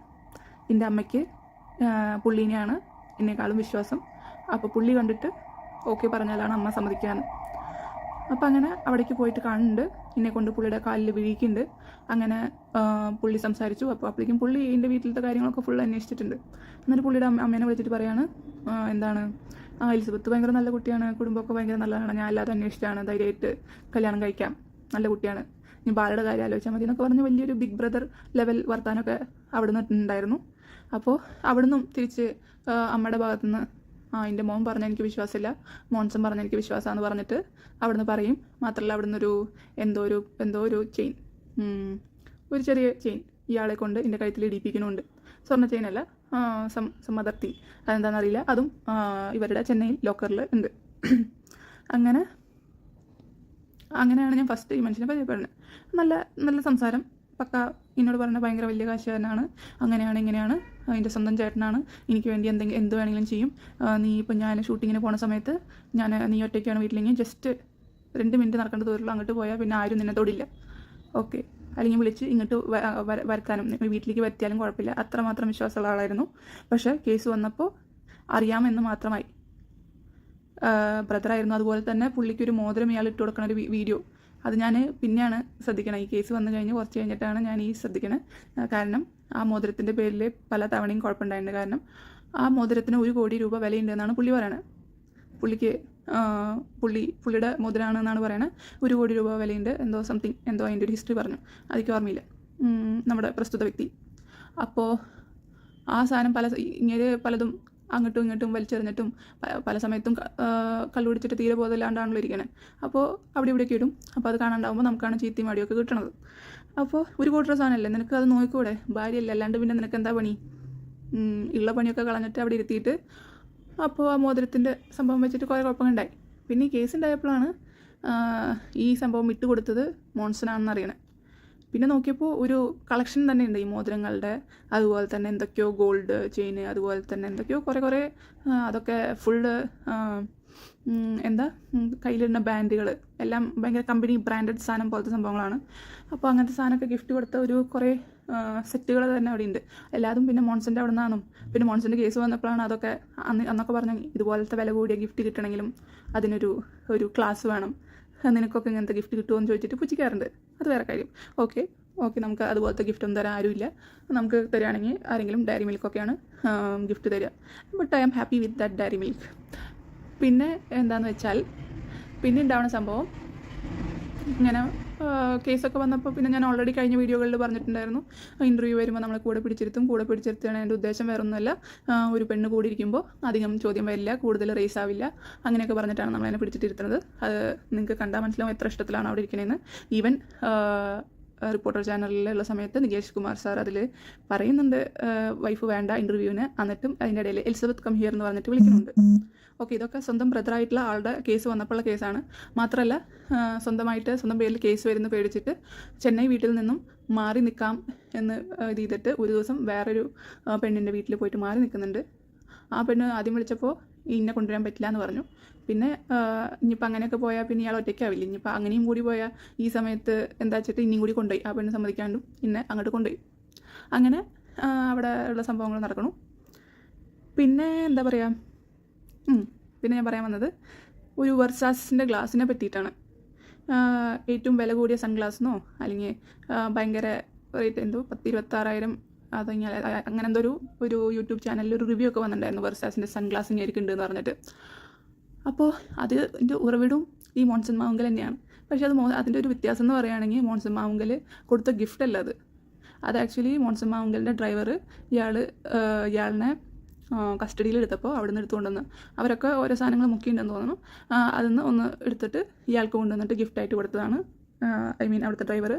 എന്റെ അമ്മയ്ക്ക് പുള്ളീനെയാണ് എന്നെക്കാളും വിശ്വാസം. അപ്പോൾ പുള്ളി കണ്ടിട്ട് ഓക്കെ പറഞ്ഞാലാണ് അമ്മ സമ്മതിക്കാൻ അപ്പോൾ അങ്ങനെ അവിടേക്ക് പോയിട്ട് കാണുന്നുണ്ട് എന്നെ കൊണ്ട് പുള്ളിയുടെ കാലിൽ വീഴിക്കുന്നുണ്ട്. അങ്ങനെ പുള്ളി സംസാരിച്ചു. അപ്പോൾ അപ്പോഴേക്കും പുള്ളി എന്റെ വീട്ടിലത്തെ കാര്യങ്ങളൊക്കെ ഫുൾ അന്വേഷിച്ചിട്ടുണ്ട്. എന്നിട്ട് പുള്ളിയുടെ അമ്മ അമ്മേനെ വിളിച്ചിട്ട് പറയാണ് എന്താണ് ആ എലിസബത്ത് ഭയങ്കര നല്ല കുട്ടിയാണ് കുടുംബമൊക്കെ ഭയങ്കര നല്ലതാണ് ഞാൻ അല്ലാതെ അന്വേഷിച്ചാണ് ധൈര്യമായിട്ട് കല്യാണം കഴിക്കാം നല്ല കുട്ടിയാണ്. ഇനി ബാലയുടെ കാര്യം ആലോചിച്ചാൽ മതി എന്നൊക്കെ പറഞ്ഞ് വലിയൊരു ബിഗ് ബ്രദർ ലെവൽ വർത്താനമൊക്കെ അവിടുന്ന് ഉണ്ടായിരുന്നു അപ്പോൾ അവിടുന്നും തിരിച്ച് അമ്മയുടെ ഭാഗത്തുനിന്ന് ആ എന്റെ മോൻ പറഞ്ഞാൽ എനിക്ക് വിശ്വാസമില്ല മോൻസൺ പറഞ്ഞാൽ എനിക്ക് വിശ്വാസമാണെന്ന് പറഞ്ഞിട്ട് അവിടുന്ന് പറയും. മാത്രമല്ല അവിടുന്ന് ഒരു എന്തോ ഒരു എന്തോ ഒരു ചെയിൻ ഒരു ചെറിയ ചെയിൻ ഇയാളെ കൊണ്ട് എന്റെ കഴുത്തിൽ ഇടിപ്പിക്കുന്നുണ്ട്. സ്വർണ ചെയിനല്ല സം സം അതർ അതെന്താണെന്നറിയില്ല. അതും ഇവരുടെ ചെന്നൈ ലോക്കറിൽ ഉണ്ട്. [clears throat] അങ്ങനെ അങ്ങനെയാണ് ഞാൻ ഫസ്റ്റ് ഈ മനുഷ്യനെ പരിചയപ്പെടുന്നത്. നല്ല നല്ല സംസാരം. പക്ക എന്നോട് പറഞ്ഞ ഭയങ്കര വലിയ കാശുകാരനാണ്. അങ്ങനെയാണ് ഇങ്ങനെയാണ്. എന്റെ സ്വന്തം ചേട്ടനാണ്. എനിക്ക് വേണ്ടി എന്തെങ്കിലും എന്ത് വേണമെങ്കിലും ചെയ്യും. നീ ഇപ്പം ഞാൻ ഷൂട്ടിങ്ങിന് പോണ സമയത്ത് ഞാൻ നീ ഒറ്റയ്ക്കാണ് വീട്ടിലെങ്കിൽ ജസ്റ്റ് രണ്ട് മിനിറ്റ് നടക്കേണ്ട ദൂരമുള്ള അങ്ങോട്ട് പോയാൽ പിന്നെ ആരും നിന്നെ തൊടില്ല. ഓക്കെ അല്ലെങ്കിൽ വിളിച്ച് ഇങ്ങോട്ട് വരുത്താനും വീട്ടിലേക്ക് വരുത്തിയാലും കുഴപ്പമില്ല. അത്രമാത്രം വിശ്വാസമുള്ള ആളായിരുന്നു. പക്ഷേ കേസ് വന്നപ്പോൾ അറിയാമെന്ന് മാത്രമായി. ബ്രദറായിരുന്നു അതുപോലെ തന്നെ പുള്ളിക്ക് ഒരു മോതിരം ഇയാൾ ഇട്ട് കൊടുക്കണ ഒരു വീഡിയോ അത് ഞാൻ പിന്നെയാണ് ശ്രദ്ധിക്കണം. ഈ കേസ് വന്നു കഴിഞ്ഞ് കുറച്ച് കഴിഞ്ഞിട്ടാണ് ഞാൻ ഈ ശ്രദ്ധിക്കണത് കാരണം ആ മോതിരത്തിന്റെ പേരിൽ പല തവണയും കുഴപ്പമുണ്ടായിട്ടുണ്ട്. കാരണം ആ മോതിരത്തിന് ഒരു കോടി രൂപ വിലയുണ്ടെന്നാണ് പുള്ളി പറയണത് പുള്ളിക്ക് പുള്ളി പുള്ളിയുടെ മോതിരാണെന്നാണ് പറയുന്നത് ഒരു കോടി രൂപ വിലയുണ്ട്. എന്തോ സംതിങ് എന്തോ അതിന്റെ ഒരു ഹിസ്റ്ററി പറഞ്ഞു. അതെനിക്ക് ഓർമ്മയില്ല. നമ്മുടെ പ്രസ്തുത വ്യക്തി. അപ്പോൾ ആ സാധനം പല ഇങ്ങനെ പലതും അങ്ങോട്ടും ഇങ്ങോട്ടും വലിച്ചെറിഞ്ഞിട്ടും പല സമയത്തും കള്ളുപിടിച്ചിട്ട് തീരെ ബോധമില്ലാണ്ടാണല്ലോ ഇരിക്കണേ. അപ്പോൾ അവിടെ ഇവിടെയൊക്കെ ഇടും. അപ്പോൾ അത് കാണാണ്ടാവുമ്പോൾ നമുക്കാണ് ചീത്തയും മടിയൊക്കെ കിട്ടണത്. അപ്പോൾ ഒരു കൂട്ടർ സാധനമല്ലേ നിനക്ക് അത് നോക്കിക്കൂടെ ഭാര്യയല്ലേ? അല്ലാണ്ട് പിന്നെ നിനക്ക് എന്താ പണി? ഉള്ള പണിയൊക്കെ കളഞ്ഞിട്ട് അവിടെ ഇരുത്തിയിട്ട് അപ്പോൾ ആ മോതിരത്തിന്റെ സംഭവം വെച്ചിട്ട് കുറേ കുഴപ്പങ്ങളുണ്ടായി. പിന്നെ ഈ കേസ് ഉണ്ടായപ്പോഴാണ് ഈ സംഭവം വിട്ടുകൊടുത്തത് മോൺസനാണെന്ന് അറിയണേ പിന്നെ നോക്കിയപ്പോൾ ഒരു കളക്ഷൻ തന്നെ ഉണ്ട് ഈ മോതിരങ്ങളുടെ അതുപോലെ തന്നെ എന്തൊക്കെയോ ഗോൾഡ് ചെയിൻ അതുപോലെ തന്നെ എന്തൊക്കെയോ കുറേ കുറേ അതൊക്കെ ഫുള്ള് എന്താ കയ്യിലിടുന്ന ബാൻഡുകൾ എല്ലാം ഭയങ്കര കമ്പനി ബ്രാൻഡഡ് സാധനം പോലത്തെ സംഭവങ്ങളാണ്. അപ്പോൾ അങ്ങനത്തെ സാധനമൊക്കെ ഗിഫ്റ്റ് കൊടുത്ത ഒരു കുറേ സെറ്റുകൾ തന്നെ അവിടെ ഉണ്ട്. എല്ലാതും പിന്നെ മോൺസന്റെ അവിടെ നിന്നാണ് പിന്നെ മോൺസന്റെ കേസ് വന്നപ്പോഴാണ് അതൊക്കെ അന്ന് അന്നൊക്കെ പറഞ്ഞ ഇതുപോലത്തെ വില കൂടിയ ഗിഫ്റ്റ് കിട്ടണമെങ്കിലും അതിനൊരു ഒരു ക്ലാസ് വേണം. നിനക്കൊക്കെ ഇങ്ങനത്തെ ഗിഫ്റ്റ് കിട്ടുമോ എന്ന് ചോദിച്ചിട്ട് പുച്ഛിക്കാറുണ്ട്. അത് വേറെ കാര്യം. ഓക്കെ ഓക്കെ നമുക്ക് അതുപോലത്തെ ഗിഫ്റ്റ് ഒന്നും തരാൻ ആരുമില്ല. നമുക്ക് തരികയാണെങ്കിൽ ആരെങ്കിലും ഡയറി മിൽക്കൊക്കെയാണ് ഗിഫ്റ്റ് തരിക but I am happy with that dairy milk പിന്നെ എന്താണെന്ന് വെച്ചാൽ പിന്നെ ഉണ്ടാവുന്ന സംഭവം ഇങ്ങനെ കേസൊക്കെ വന്നപ്പോൾ പിന്നെ ഞാൻ ഓൾറെഡി കഴിഞ്ഞ വീഡിയോകളിൽ പറഞ്ഞിട്ടുണ്ടായിരുന്നു. ഇന്റർവ്യൂ വരുമ്പോൾ നമ്മളെ കൂടെ പിടിച്ചിരുത്തും കൂടെ പിടിച്ചിരുത്തുകയാണ് എന്റെ ഉദ്ദേശം. വേറെ ഒന്നുമല്ല ഒരു പെണ്ണ് കൂടി ഇരിക്കുമ്പോൾ അധികം ചോദ്യം വരില്ല കൂടുതൽ റേസ് ആവില്ല. അങ്ങനെയൊക്കെ പറഞ്ഞിട്ടാണ് നമ്മളതിനെ പിടിച്ചിട്ടിരുത്തുന്നത്. അത് നിങ്ങൾക്ക് കണ്ടാൽ മനസ്സിലാവും എത്ര ഇഷ്ടത്തിലാണ് അവിടെ ഇരിക്കണേന്ന്. ഈവൻ റിപ്പോർട്ടർ ചാനലിലുള്ള സമയത്ത് നികേഷ് കുമാർ സാർ അതിൽ പറയുന്നുണ്ട് വൈഫ് വേണ്ട ഇന്റർവ്യൂവിന് എന്നിട്ടും അതിന്റെ ഇടയിൽ എലിസബത്ത് കം ഹിയർ എന്ന് പറഞ്ഞിട്ട് വിളിക്കുന്നുണ്ട്. ഓക്കെ ഇതൊക്കെ സ്വന്തം ബ്രദറായിട്ടുള്ള ആളുടെ കേസ് വന്നപ്പോഴുള്ള കേസാണ് മാത്രമല്ല സ്വന്തമായിട്ട് സ്വന്തം പേരിൽ കേസ് വരുന്ന പേടിച്ചിട്ട് ചെന്നൈ വീട്ടിൽ നിന്നും മാറി നിൽക്കാം എന്ന് ഇത് ചെയ്തിട്ട് ഒരു ദിവസം വേറൊരു പെണ്ണിന്റെ വീട്ടിൽ പോയിട്ട് മാറി നിൽക്കുന്നുണ്ട്. ആ പെണ്ണ് ആദ്യം വിളിച്ചപ്പോൾ ഇന്നെ കൊണ്ടുവരാൻ പറ്റില്ല എന്ന് പറഞ്ഞു. പിന്നെ ഇനിയിപ്പോൾ അങ്ങനെയൊക്കെ പോയാൽ പിന്നെ ഇയാൾ ഒറ്റയ്ക്കാവില്ല? ഇനിയിപ്പോൾ അങ്ങനെയും കൂടി പോയാൽ ഈ സമയത്ത് എന്താ വെച്ചിട്ട് ഇനിയും കൂടി കൊണ്ടുപോയി. ആ പെണ്ണ് സമ്മതിക്കാണ്ടും ഇന്നെ അങ്ങോട്ട് കൊണ്ടുപോയി. അങ്ങനെ അവിടെ ഉള്ള സംഭവങ്ങൾ നടക്കണു പിന്നെ എന്താ പറയുക പിന്നെ ഞാൻ പറയാൻ വന്നത് ഒരു വെർസാസിന്റെ ഗ്ലാസിനെ പറ്റിയിട്ടാണ്. ഏറ്റവും വില കൂടിയ സൺഗ്ലാസ്സെന്നോ അല്ലെങ്കിൽ ഭയങ്കര റേറ്റ് എന്തോ പത്ത് ഇരുപത്താറായിരം അത് ഇങ്ങനെ അ- അങ്ങനെ എന്തോ ഒരു ഒരു യൂട്യൂബ് ചാനലിൽ ഒരു റിവ്യൂ ഒക്കെ വന്നിട്ടുണ്ടായിരുന്നു വെർസാസിന്റെ സൺഗ്ലാസ് ഇങ്ങനെ ഇരിക്കുന്നുണ്ട് എന്ന് പറഞ്ഞിട്ട്. അപ്പോൾ അത് എന്റെ ഉറവിടവും ഈ മോൺസൺ മാവുങ്കൽ തന്നെയാണ്. പക്ഷേ അത് മോ അതിന്റെ ഒരു വ്യത്യാസം എന്ന് പറയുകയാണെങ്കിൽ മോൺസൺ മാവുങ്കൽ കൊടുത്ത ഗിഫ്റ്റ് അല്ല അത്. അത് ആക്ച്വലി മോൺസൺ മാവുങ്കലിന്റെ ഡ്രൈവർ ഇയാൾ ഇയാളിനെ കസ്റ്റഡിയിൽ എടുത്തപ്പോൾ അവിടെ നിന്ന് എടുത്തുകൊണ്ടുവന്ന് അവരൊക്കെ ഓരോ സാധനങ്ങൾ മുക്കിയിട്ടുണ്ടെന്ന് തോന്നുന്നു. അതിൽ നിന്ന് ഒന്ന് എടുത്തിട്ട് ഇയാൾക്ക് കൊണ്ടുവന്നിട്ട് ഗിഫ്റ്റായിട്ട് കൊടുത്തതാണ് ഐ മീൻ അവിടുത്തെ ഡ്രൈവർ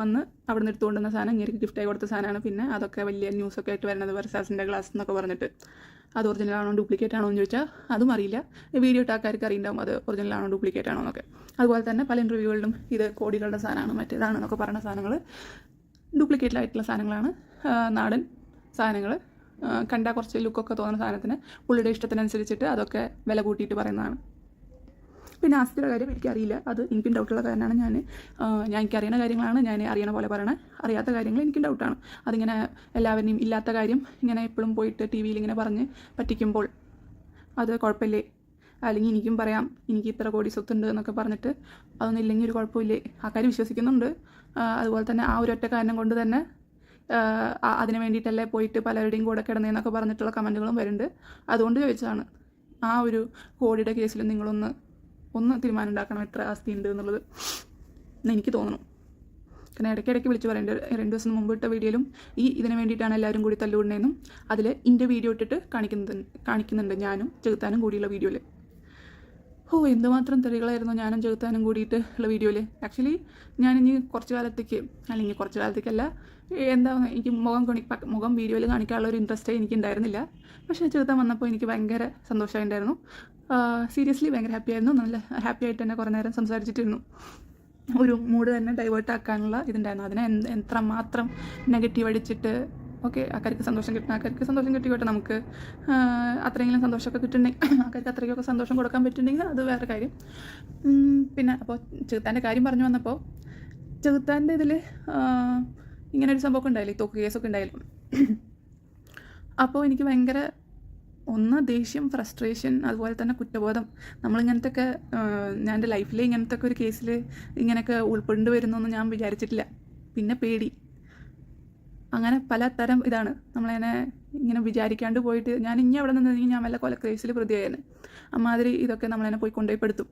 വന്ന് അവിടെ നിന്ന് എടുത്തുകൊണ്ടുവന്ന സാധനം ഇങ്ങനെ ഗിഫ്റ്റായി കൊടുത്ത സാധനമാണ്. പിന്നെ അതൊക്കെ വലിയ ന്യൂസൊക്കെ ആയിട്ട് വരുന്നത് വെർസാസിന്റെ ഗ്ലാസ് എന്നൊക്കെ പറഞ്ഞിട്ട്. അത് ഒറിജിനൽ ആണോ ഡ്യൂപ്ലിക്കേറ്റ് ആണോ എന്ന് ചോദിച്ചാൽ അതും അറിയില്ല. വീഡിയോ ഇട്ട ആൾക്കാർക്ക് അറിയുണ്ടാവും അത് ഒറിജിനൽ ആണോ ഡ്യൂപ്ലിക്കേറ്റ് ആണോ എന്നൊക്കെ. അതുപോലെ തന്നെ പല ഇന്റർവ്യൂകളിലും ഇത് കോടികളുടെ സാധനമാണ് മറ്റേതാണെന്നൊക്കെ പറയുന്ന സാധനങ്ങൾ ഡ്യൂപ്ലിക്കേറ്റിലായിട്ടുള്ള സാധനങ്ങളാണ്. നാടൻ സാധനങ്ങൾ കണ്ടാൽ കുറച്ച് ലുക്കൊക്കെ തോന്നുന്ന സാധനത്തിന് പുള്ളിയുടെ ഇഷ്ടത്തിനനുസരിച്ചിട്ട് അതൊക്കെ വില കൂട്ടിയിട്ട് പറയുന്നതാണ്. പിന്നെ ആസ്തിയുടെ കാര്യം എനിക്കറിയില്ല. അത് എനിക്കും ഡൗട്ടുള്ള കാരണമാണ് ഞാൻ ഞാൻ എനിക്കറിയുന്ന കാര്യങ്ങളാണ് ഞാൻ അറിയണ പോലെ പറയണത് അറിയാത്ത കാര്യങ്ങൾ എനിക്കും ഡൗട്ടാണ് അതിങ്ങനെ എല്ലാവരെയും ഇല്ലാത്ത കാര്യം ഇങ്ങനെ എപ്പോഴും പോയിട്ട് ടി വിയിൽ ഇങ്ങനെ പറഞ്ഞ് പറ്റിക്കുമ്പോൾ അത് കുഴപ്പമില്ലേ? അല്ലെങ്കിൽ എനിക്കും പറയാം എനിക്ക് ഇത്ര കോടി സ്വത്തുണ്ട് എന്നൊക്കെ പറഞ്ഞിട്ട് അതൊന്നും ഇല്ലെങ്കിൽ ഒരു കുഴപ്പമില്ലേ? ആ കാര്യം വിശ്വസിക്കുന്നുണ്ട്. അതുപോലെ തന്നെ ആ ഒരു ഒറ്റ കാരണം കൊണ്ട് തന്നെ അതിന് വേണ്ടിയിട്ടല്ലേ പോയിട്ട് പലരുടെയും കൂടെ കിടന്നതെന്നൊക്കെ പറഞ്ഞിട്ടുള്ള കമന്റുകളും വരുന്നുണ്ട്. അതുകൊണ്ട് ചോദിച്ചതാണ് ആ ഒരു കോടിയുടെ കേസിൽ നിങ്ങളൊന്ന് ഒന്ന് തീരുമാനം ഉണ്ടാക്കണം എത്ര ആസ്തി ഉണ്ട് എന്നുള്ളത് എന്ന് എനിക്ക് തോന്നുന്നു കാരണം ഇടയ്ക്കിടയ്ക്ക് വിളിച്ച് പറയേണ്ട രണ്ട് ദിവസം മുമ്പ് ഇട്ട വീഡിയോയിലും ഈ ഇതിന് വേണ്ടിയിട്ടാണ് എല്ലാവരും കൂടി തല്ലുകൊണ്ടേന്നും അതിൽ ഇന്റെ വീഡിയോ ഇട്ടിട്ട് കാണിക്കുന്നത് കാണിക്കുന്നുണ്ട് ഞാനും ചെകുത്താനും കൂടിയുള്ള വീഡിയോയിൽ ഓ എന്തുമാത്രം തെറികളായിരുന്നു ഞാനും ചെകുത്താനും കൂടിയിട്ട് ഉള്ള വീഡിയോയിൽ ആക്ച്വലി ഞാനിനി കുറച്ച് കാലത്തേക്ക് അല്ലെങ്കിൽ കുറച്ച് കാലത്തേക്കല്ല എന്താ എനിക്ക് മുഖം കൊണി മുഖം വീഡിയോയിൽ കാണിക്കാനുള്ള ഒരു ഇൻട്രസ്റ്റേ എനിക്ക് ഉണ്ടായിരുന്നില്ല. പക്ഷേ ചെറുത്താൻ വന്നപ്പോൾ എനിക്ക് ഭയങ്കര സന്തോഷമായിട്ടുണ്ടായിരുന്നു സീരിയസ്ലി ഭയങ്കര ഹാപ്പി ആയിരുന്നു. നല്ല ഹാപ്പി ആയിട്ട് തന്നെ കുറേ നേരം സംസാരിച്ചിട്ടിരുന്നു. ഒരു മൂഡ് തന്നെ ഡൈവേർട്ട് ആക്കാനുള്ള ഇതുണ്ടായിരുന്നു. അതിനെ എന്ത് എത്രമാത്രം നെഗറ്റീവ് അടിച്ചിട്ട് ഓക്കെ ആൾക്കാർക്ക് സന്തോഷം കിട്ടണം ആൾക്കാർക്ക് സന്തോഷം കിട്ടിക്കോട്ടെ നമുക്ക്. അത്രയെങ്കിലും സന്തോഷമൊക്കെ കിട്ടുന്നുണ്ടെങ്കിൽ ആൾക്കാർക്ക് അത്രയ്ക്കൊക്കെ സന്തോഷം കൊടുക്കാൻ പറ്റുന്നുണ്ടെങ്കിൽ അത് വേറെ കാര്യം. പിന്നെ അപ്പോൾ ചെറുത്താന്റെ കാര്യം പറഞ്ഞു വന്നപ്പോൾ ചെറുത്താന്റെ ഇതിൽ ഇങ്ങനെ ഒരു സംഭവമൊക്കെ ഉണ്ടായില്ലേ? തോക്ക് കേസൊക്കെ ഉണ്ടായാലും അപ്പോൾ എനിക്ക് ഭയങ്കര ഒന്ന് ദേഷ്യം ഫ്രസ്ട്രേഷൻ അതുപോലെ തന്നെ കുറ്റബോധം. നമ്മളിങ്ങനത്തെ ഒക്കെ ഞാൻ എന്റെ ലൈഫിൽ ഇങ്ങനത്തെ ഒക്കെ ഒരു കേസിൽ ഇങ്ങനെയൊക്കെ ഉൾപ്പെടേണ്ടി വരുന്നൊന്നും ഞാൻ വിചാരിച്ചിട്ടില്ല. പിന്നെ പേടി. അങ്ങനെ പലതരം ഇതാണ്. നമ്മളതിനെ ഇങ്ങനെ വിചാരിക്കാണ്ട് പോയിട്ട് ഞാൻ ഇനി അവിടെ നിന്നെങ്കിൽ ഞാൻ വല്ല കൊലക്രേസിൽ പ്രതിയായിരുന്നു അമ്മാതിരി ഇതൊക്കെ നമ്മളതിനെ പോയി കൊണ്ടുപോയി പെടുത്തും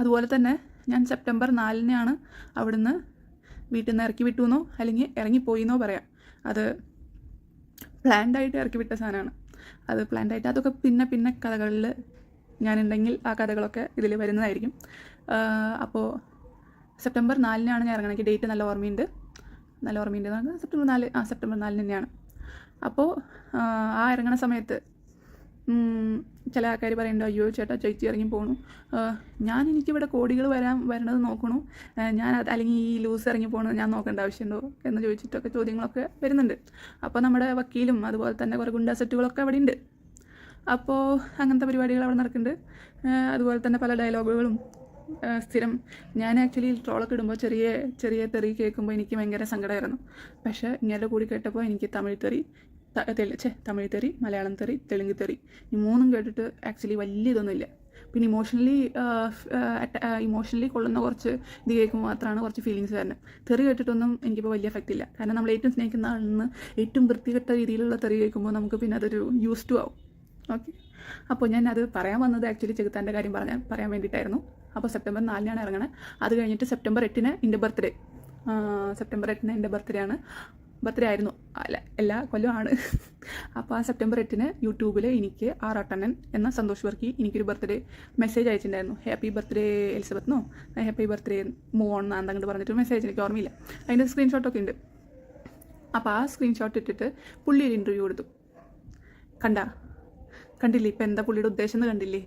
അതുപോലെ തന്നെ ഞാൻ സെപ്റ്റംബർ നാലിനാണ് അവിടുന്ന് വീട്ടിൽ നിന്ന് ഇറക്കി വിട്ടു എന്നോ അല്ലെങ്കിൽ ഇറങ്ങിപ്പോയി എന്നോ പറയാം. അത് പ്ലാൻഡ് ആയിട്ട് ഇറക്കി വിട്ട സാധനമാണ്. അത് പ്ലാൻഡ് ആയിട്ട് അതൊക്കെ പിന്നെ പിന്നെ കഥകളിൽ ഞാനുണ്ടെങ്കിൽ ആ കഥകളൊക്കെ ഇതിൽ വരുന്നതായിരിക്കും. അപ്പോൾ സെപ്റ്റംബർ നാലിനാണ് ഞാൻ ഇറങ്ങണമെങ്കിൽ ഡേറ്റ് നല്ല ഓർമ്മയുണ്ട്. നല്ല ഓർമ്മയുണ്ട്. സെപ്റ്റംബർ നാല് ആ സെപ്റ്റംബർ നാലിന് തന്നെയാണ്. അപ്പോൾ ആ ഇറങ്ങണ സമയത്ത് ചില ആൾക്കാർ പറയുന്നുണ്ട് അയ്യോ ചേട്ടാ ചേച്ചി ഇറങ്ങി പോകണു ഞാൻ എനിക്കിവിടെ കോടികൾ വരാൻ വരണത് നോക്കണു. ഞാൻ അല്ലെങ്കിൽ ഈ ലൂസ് ഇറങ്ങി പോകണത് ഞാൻ നോക്കേണ്ട ആവശ്യമുണ്ടോ എന്ന് ചോദിച്ചിട്ടൊക്കെ ചോദ്യങ്ങളൊക്കെ വരുന്നുണ്ട്. അപ്പോൾ നമ്മുടെ വക്കീലും അതുപോലെ തന്നെ കുറേ ഗുണ്ടാ സെറ്റുകളൊക്കെ അവിടെ ഉണ്ട്. അപ്പോൾ അങ്ങനത്തെ പരിപാടികൾ അവിടെ നടക്കുന്നുണ്ട്. അതുപോലെ തന്നെ പല ഡയലോഗുകളും സ്ഥിരം. ഞാൻ ആക്ച്വലി ട്രോളൊക്കെ ഇടുമ്പോൾ ചെറിയ ചെറിയ തെറി കേൾക്കുമ്പോൾ എനിക്ക് ഭയങ്കര സങ്കടമായിരുന്നു പക്ഷേ ഇങ്ങനെ കൂടി കേട്ടപ്പോൾ എനിക്ക് തമിഴ് തെറി ഛേ തമിഴ് തെറി മലയാളം തെറി തെലുങ്ക് തെറി ഈ മൂന്നും കേട്ടിട്ട് ആക്ച്വലി വലിയ ഇതൊന്നുമില്ല. പിന്നെ ഇമോഷണലി ഇമോഷണലി കൊള്ളുന്ന കുറച്ച് ഇത് കേൾക്കുമ്പോൾ മാത്രമാണ് കുറച്ച് ഫീലിങ്സ് വരുന്നത് തെറി കേട്ടിട്ടൊന്നും എനിക്കിപ്പോൾ വലിയ എഫക്റ്റ് ഇല്ല. കാരണം നമ്മൾ ഏറ്റവും സ്നേഹിക്കുന്ന ആളിൽ നിന്ന് ഏറ്റവും വൃത്തികെട്ട രീതിയിലുള്ള തെറി കേൾക്കുമ്പോൾ നമുക്ക് പിന്നെ അതൊരു യൂസ് ടു ആവും. ഓക്കെ അപ്പോൾ ഞാൻ അത് പറയാൻ വന്നത് ആക്ച്വലി ചെകുത്താന്റെ കാര്യം പറഞ്ഞാൽ പറയാൻ വേണ്ടിയിട്ടായിരുന്നു. അപ്പോൾ സെപ്റ്റംബർ നാലിനാണ് ഇറങ്ങണേ. അത് കഴിഞ്ഞിട്ട് സെപ്റ്റംബർ എട്ടിന് എന്റെ ബർത്ത്ഡേ. സെപ്റ്റംബർ എട്ടിന് എന്റെ ബർത്ത്ഡേ ആണ്. ബർത്ത്ഡേ ആയിരുന്നു. അല്ല എല്ലാ കൊല്ലമാണ് അപ്പോൾ ആ സെപ്റ്റംബർ എട്ടിന് യൂട്യൂബിൽ എനിക്ക് ആർ അട്ടണ്ണൻ എന്ന സന്തോഷ് വർക്കി എനിക്കൊരു birthday message അയച്ചിട്ടുണ്ടായിരുന്നു. Happy birthday Elizabeth no happy birthday move മോൺ എന്നങ്ങോട്ട് പറഞ്ഞിട്ട് മെസ്സേജ് എനിക്ക് ഓർമ്മയില്ല. അതിന്റെ സ്ക്രീൻഷോട്ടൊക്കെ ഉണ്ട്. അപ്പോൾ ആ സ്ക്രീൻഷോട്ട് ഇട്ടിട്ട് പുള്ളി ഒരു ഇന്റർവ്യൂ കൊടുത്തു. കണ്ട? കണ്ടില്ലേ? ഇപ്പം എന്താ പുള്ളിയുടെ ഉദ്ദേശം എന്ന് കണ്ടില്ലേ?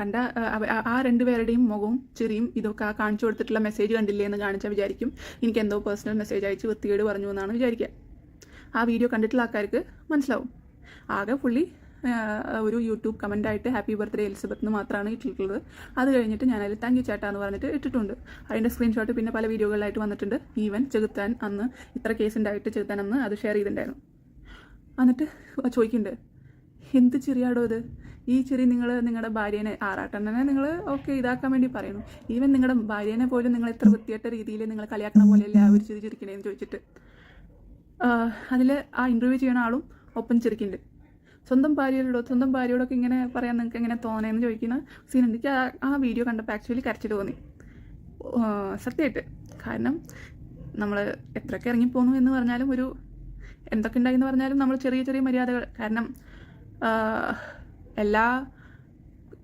കണ്ട ആ, രണ്ട് ആ- ആ രണ്ടുപേരുടെയും മുഖവും ചെറിയും ഇതൊക്കെ ആ കാണിച്ചു കൊടുത്തിട്ടുള്ള മെസ്സേജ് കണ്ടില്ലേ എന്ന് കാണിച്ചാൽ വിചാരിക്കും. എനിക്ക് എന്തോ പേഴ്സണൽ മെസ്സേജ് അയച്ച് വൃത്തികേട് പറഞ്ഞു എന്നാണ് വിചാരിക്കുക. ആ വീഡിയോ കണ്ടിട്ടുള്ള ആൾക്കാർക്ക് മനസ്സിലാവും. ആകെ പുള്ളി ഒരു യൂട്യൂബ് കമന്റായിട്ട് ഹാപ്പി ബർത്ത്ഡേ എലിസബത്ത് എന്ന് മാത്രമാണ് ഇട്ടിട്ടുള്ളത്. അത് കഴിഞ്ഞിട്ട് ഞാൻ അതിൽ താങ്ക് യു ചേട്ടാ എന്ന് പറഞ്ഞിട്ട് ഇട്ടിട്ടുണ്ട്. അതിന്റെ സ്ക്രീൻഷോട്ട് പിന്നെ പല വീഡിയോകളിലായിട്ട് വന്നിട്ടുണ്ട്. ഈവൻ ചെകുത്താൻ അന്ന് ഇത്ര കേസ് ഉണ്ടായിട്ട് ചെകുത്താൻ അന്ന് അത് ഷെയർ ചെയ്തിട്ടുണ്ടായിരുന്നു. എന്നിട്ട് ചോദിക്കുന്നുണ്ട് എന്ത് ചെറിയാടോ ഇത്? ഈ ചെറി നിങ്ങൾ നിങ്ങളുടെ ഭാര്യനെ ആറാട്ടണ്ണനെ നിങ്ങൾ ഓക്കെ ഇതാക്കാൻ വേണ്ടി പറയുന്നു. ഈവൻ നിങ്ങളുടെ ഭാര്യനെ പോലും നിങ്ങൾ എത്ര വൃത്തിയായിട്ട രീതിയിൽ നിങ്ങൾ കളിയാക്കണ പോലെയല്ല അവർ ചിരി ചിരിക്കണേന്ന് ചോദിച്ചിട്ട്. അതിൽ ആ ഇന്റർവ്യൂ ചെയ്യണ ആളും ഒപ്പം ചിരിക്കുന്നുണ്ട് സ്വന്തം ഭാര്യയോടോ സ്വന്തം ഭാര്യയോടൊക്കെ ഇങ്ങനെ പറയാൻ നിങ്ങൾക്ക് എങ്ങനെ തോന്നേന്ന് ചോദിക്കുന്ന സീൻ എനിക്ക് ആ വീഡിയോ കണ്ടപ്പോൾ ആക്ച്വലി കരച്ചിട്ട് തോന്നി. സത്യമായിട്ട്. കാരണം നമ്മൾ എത്രയൊക്കെ ഇറങ്ങിപ്പോന്നു എന്ന് പറഞ്ഞാലും ഒരു എന്തൊക്കെ ഉണ്ടായി പറഞ്ഞാലും നമ്മൾ ചെറിയ ചെറിയ മര്യാദകൾ. കാരണം എല്ലാ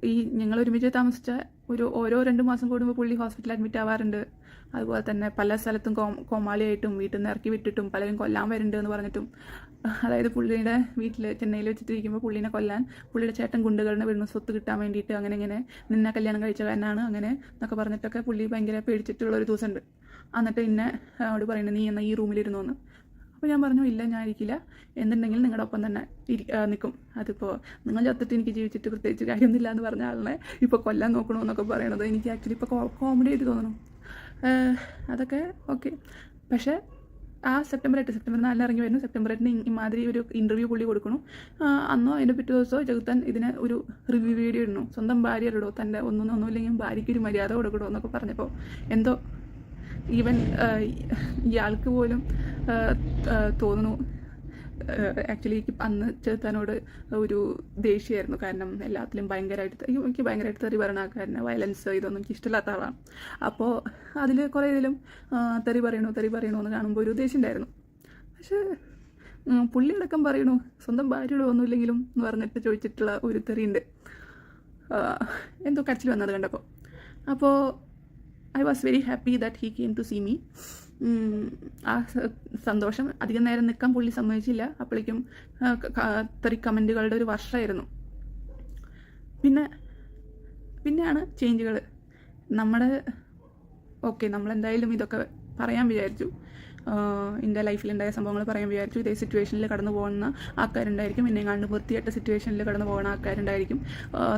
ഈ ഞങ്ങൾ ഒരുമിച്ച് താമസിച്ച ഒരു ഓരോ രണ്ട് മാസം കൂടുമ്പോൾ പുള്ളി ഹോസ്പിറ്റലിൽ അഡ്മിറ്റ് ആവാറുണ്ട്. അതുപോലെ തന്നെ പല സ്ഥലത്തും കോ കോമാളിയായിട്ടും വീട്ടിൽ നിന്ന് ഇറക്കി വിട്ടിട്ടും പലരും കൊല്ലാൻ വരുന്നുണ്ട് എന്ന് പറഞ്ഞിട്ടും. അതായത് പുള്ളിയുടെ വീട്ടിൽ ചെന്നൈയിൽ വെച്ചിട്ടിരിക്കുമ്പോൾ പുള്ളിനെ കൊല്ലാൻ പുള്ളിയുടെ ചേട്ടൻ ഗുണ്ടുകളുടെ വീടിന് സ്വത്ത് കിട്ടാൻ വേണ്ടിയിട്ട് അങ്ങനെ ഇങ്ങനെ നിന്നെ കല്യാണം കഴിച്ച കാരനാണ് അങ്ങനെ എന്നൊക്കെ പറഞ്ഞിട്ടൊക്കെ പുള്ളി ഭയങ്കര പേടിച്ചിട്ടുള്ള ഒരു ദിവസമുണ്ട്. എന്നിട്ട് എന്നെ അവിടെ പറയുന്നത് നീ എന്നാൽ ഈ റൂമിലിരുന്നു എന്ന് അപ്പോൾ ഞാൻ പറഞ്ഞു ഇല്ല ഞാൻ ഇരിക്കില്ല എന്നുണ്ടെങ്കിൽ നിങ്ങളുടെ ഒപ്പം തന്നെ ഇരി നിൽക്കും. അതിപ്പോൾ നിങ്ങൾ ചത്തിട്ട് എനിക്ക് ജീവിച്ചിട്ട് പ്രത്യേകിച്ച് കാര്യമൊന്നുമില്ല എന്ന് പറഞ്ഞ ആളിനെ ഇപ്പോൾ കൊല്ലാൻ നോക്കണമെന്നൊക്കെ പറയണത് എനിക്ക് ആക്ച്വലി ഇപ്പോൾ കോമഡി ആയിട്ട് തോന്നണം. അതൊക്കെ ഓക്കെ പക്ഷേ ആ സെപ്റ്റംബർ എട്ട് സെപ്റ്റംബർ നാലിന് ഇറങ്ങി വരുന്നു. സെപ്റ്റംബർ എട്ടിന് ഇമാതിരി ഒരു ഇന്റർവ്യൂ പുള്ളി കൊടുക്കണം. അന്നോ അതിന്റെ പിറ്റേ ദിവസമോ ചെകുത്താൻ ഇതിന് ഒരു റിവ്യൂ വീഡിയോ ഇടണു സ്വന്തം ഭാര്യ ഇടോ തന്റെ ഒന്നും ഒന്നുമില്ലെങ്കിൽ ഭാര്യയ്ക്ക് ഒരു മര്യാദ കൊടുക്കണോ എന്നൊക്കെ പറഞ്ഞപ്പോൾ എന്തോ ഈവൻ ഇയാൾക്ക് പോലും തോന്നുന്നു ആക്ച്വലി എനിക്ക് അന്ന് ചേർത്താനോട് ഒരു ദേഷ്യമായിരുന്നു. കാരണം എല്ലാത്തിലും ഭയങ്കരമായിട്ട് എനിക്ക് ഭയങ്കരമായിട്ട് തെറി പറയണ ആൾക്കാരനെ വയലൻസ് ഇതൊന്നും എനിക്ക് ഇഷ്ടമില്ലാത്ത ആളാണ്. അപ്പോൾ അതിൽ കുറേ ഇതിലും തെറി പറയണോ തെറി പറയണോ എന്ന് കാണുമ്പോൾ ഒരു ദേഷ്യം ഉണ്ടായിരുന്നു. പക്ഷേ ഉം, പുള്ളി അടക്കം പറയണു സ്വന്തം ഭാര്യയോട് ഒന്നുമില്ലെങ്കിലും എന്ന് പറഞ്ഞിട്ട് ചോദിച്ചിട്ടുള്ള ഒരു തെറിയുണ്ട്. എന്തോ കരച്ചിൽ വന്നത് കണ്ടപ്പോൾ അപ്പോൾ I was very happy that he came to see me ആ സന്തോഷം അധികം നേരം നിൽക്കാൻ പുള്ളി സമ്മതിച്ചില്ല. അപ്പോഴേക്കും തെറി കമന്റുകളുടെ ഒരു വർഷമായിരുന്നു. പിന്നെ പിന്നെയാണ് ചേഞ്ചുകൾ നമ്മുടെ ഓക്കെ നമ്മളെന്തായാലും ഇതൊക്കെ പറയാൻ വിചാരിച്ചു. എന്റെ ലൈഫിലുണ്ടായ സംഭവങ്ങൾ പറയാൻ വിചാരിച്ചു. ഇതേ സിറ്റുവേഷനിൽ കടന്നു പോകുന്ന ആൾക്കാരുണ്ടായിരിക്കും. എന്നെ കണ്ട് വൃത്തിയായിട്ട സിറ്റുവേഷനിൽ കടന്നു പോകുന്ന ആൾക്കാരുണ്ടായിരിക്കും.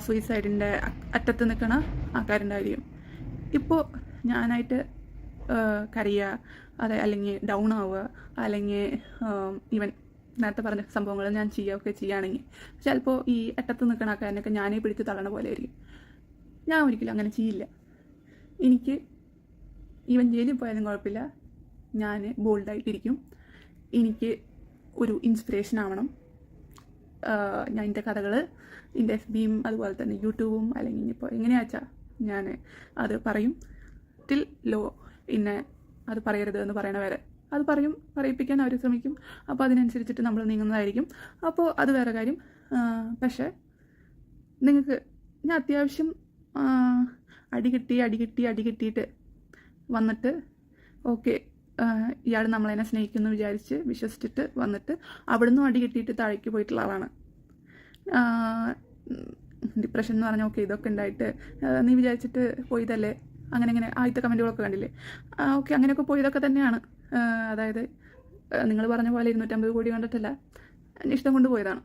സൂയിസൈഡിന്റെ അറ്റത്ത് നിൽക്കുന്ന ആൾക്കാരുണ്ടായിരിക്കും. ഇപ്പോൾ ഞാനായിട്ട് കരയുക അതെ അല്ലെങ്കിൽ ഡൗൺ ആവുക അല്ലെങ്കിൽ ഈവൻ നേരത്തെ പറഞ്ഞ സംഭവങ്ങൾ ഞാൻ ചെയ്യുകയൊക്കെ ചെയ്യുകയാണെങ്കിൽ ചിലപ്പോൾ ഈ അറ്റത്ത് നിൽക്കണ ആൾക്കാരനൊക്കെ ഞാനേ പിടിച്ച് തള്ളണ പോലെ ആയിരിക്കും. ഞാൻ ഒരിക്കലും അങ്ങനെ ചെയ്യില്ല. എനിക്ക് ഈവൻ ജയിലിൽ പോയാലും കുഴപ്പമില്ല. ഞാൻ ബോൾഡായിട്ടിരിക്കും എനിക്ക് ഒരു ഇൻസ്പിറേഷൻ ആവണം. ഞാൻ എന്റെ കഥകൾ എന്റെ എഫ് ബിയും അതുപോലെ തന്നെ യൂട്യൂബും അല്ലെങ്കിൽ ഇനിയിപ്പോൾ എങ്ങനെയാച്ചാ ഞാൻ അത് പറയും. ടിൽ ലോ പിന്നെ അത് പറയരുത് എന്ന് പറയണ വരെ. അത് പറയും പറയിപ്പിക്കാൻ അവർ ശ്രമിക്കും. അപ്പോൾ അതിനനുസരിച്ചിട്ട് നമ്മൾ നീങ്ങുന്നതായിരിക്കും. അപ്പോൾ അത് വേറെ കാര്യം. പക്ഷേ നിങ്ങൾക്ക് ഞാൻ അത്യാവശ്യം അടി കിട്ടി അടി കിട്ടി അടി കിട്ടിയിട്ട് വന്നിട്ട് ഓക്കെ ഇയാൾ നമ്മളതിനെ സ്നേഹിക്കുന്നു വിചാരിച്ച് വിശ്വസിച്ചിട്ട് വന്നിട്ട് അവിടുന്ന് അടി കിട്ടിയിട്ട് താഴേക്ക് പോയിട്ടുള്ള ആളാണ്. ഡിപ്രഷൻ എന്ന് പറഞ്ഞാൽ ഓക്കെ ഇതൊക്കെ ഉണ്ടായിട്ട് നീ വിചാരിച്ചിട്ട് പോയതല്ലേ? അങ്ങനെ അങ്ങനെ ആദ്യത്തെ കമന്റുകളൊക്കെ കണ്ടില്ലേ? ഓക്കെ അങ്ങനെയൊക്കെ പോയതൊക്കെ തന്നെയാണ്. അതായത് നിങ്ങൾ പറഞ്ഞ പോലെ ഇരുന്നൂറ്റമ്പത് കോടി കണ്ടിട്ടില്ല ഇഷ്ടം കൊണ്ട് പോയതാണ്.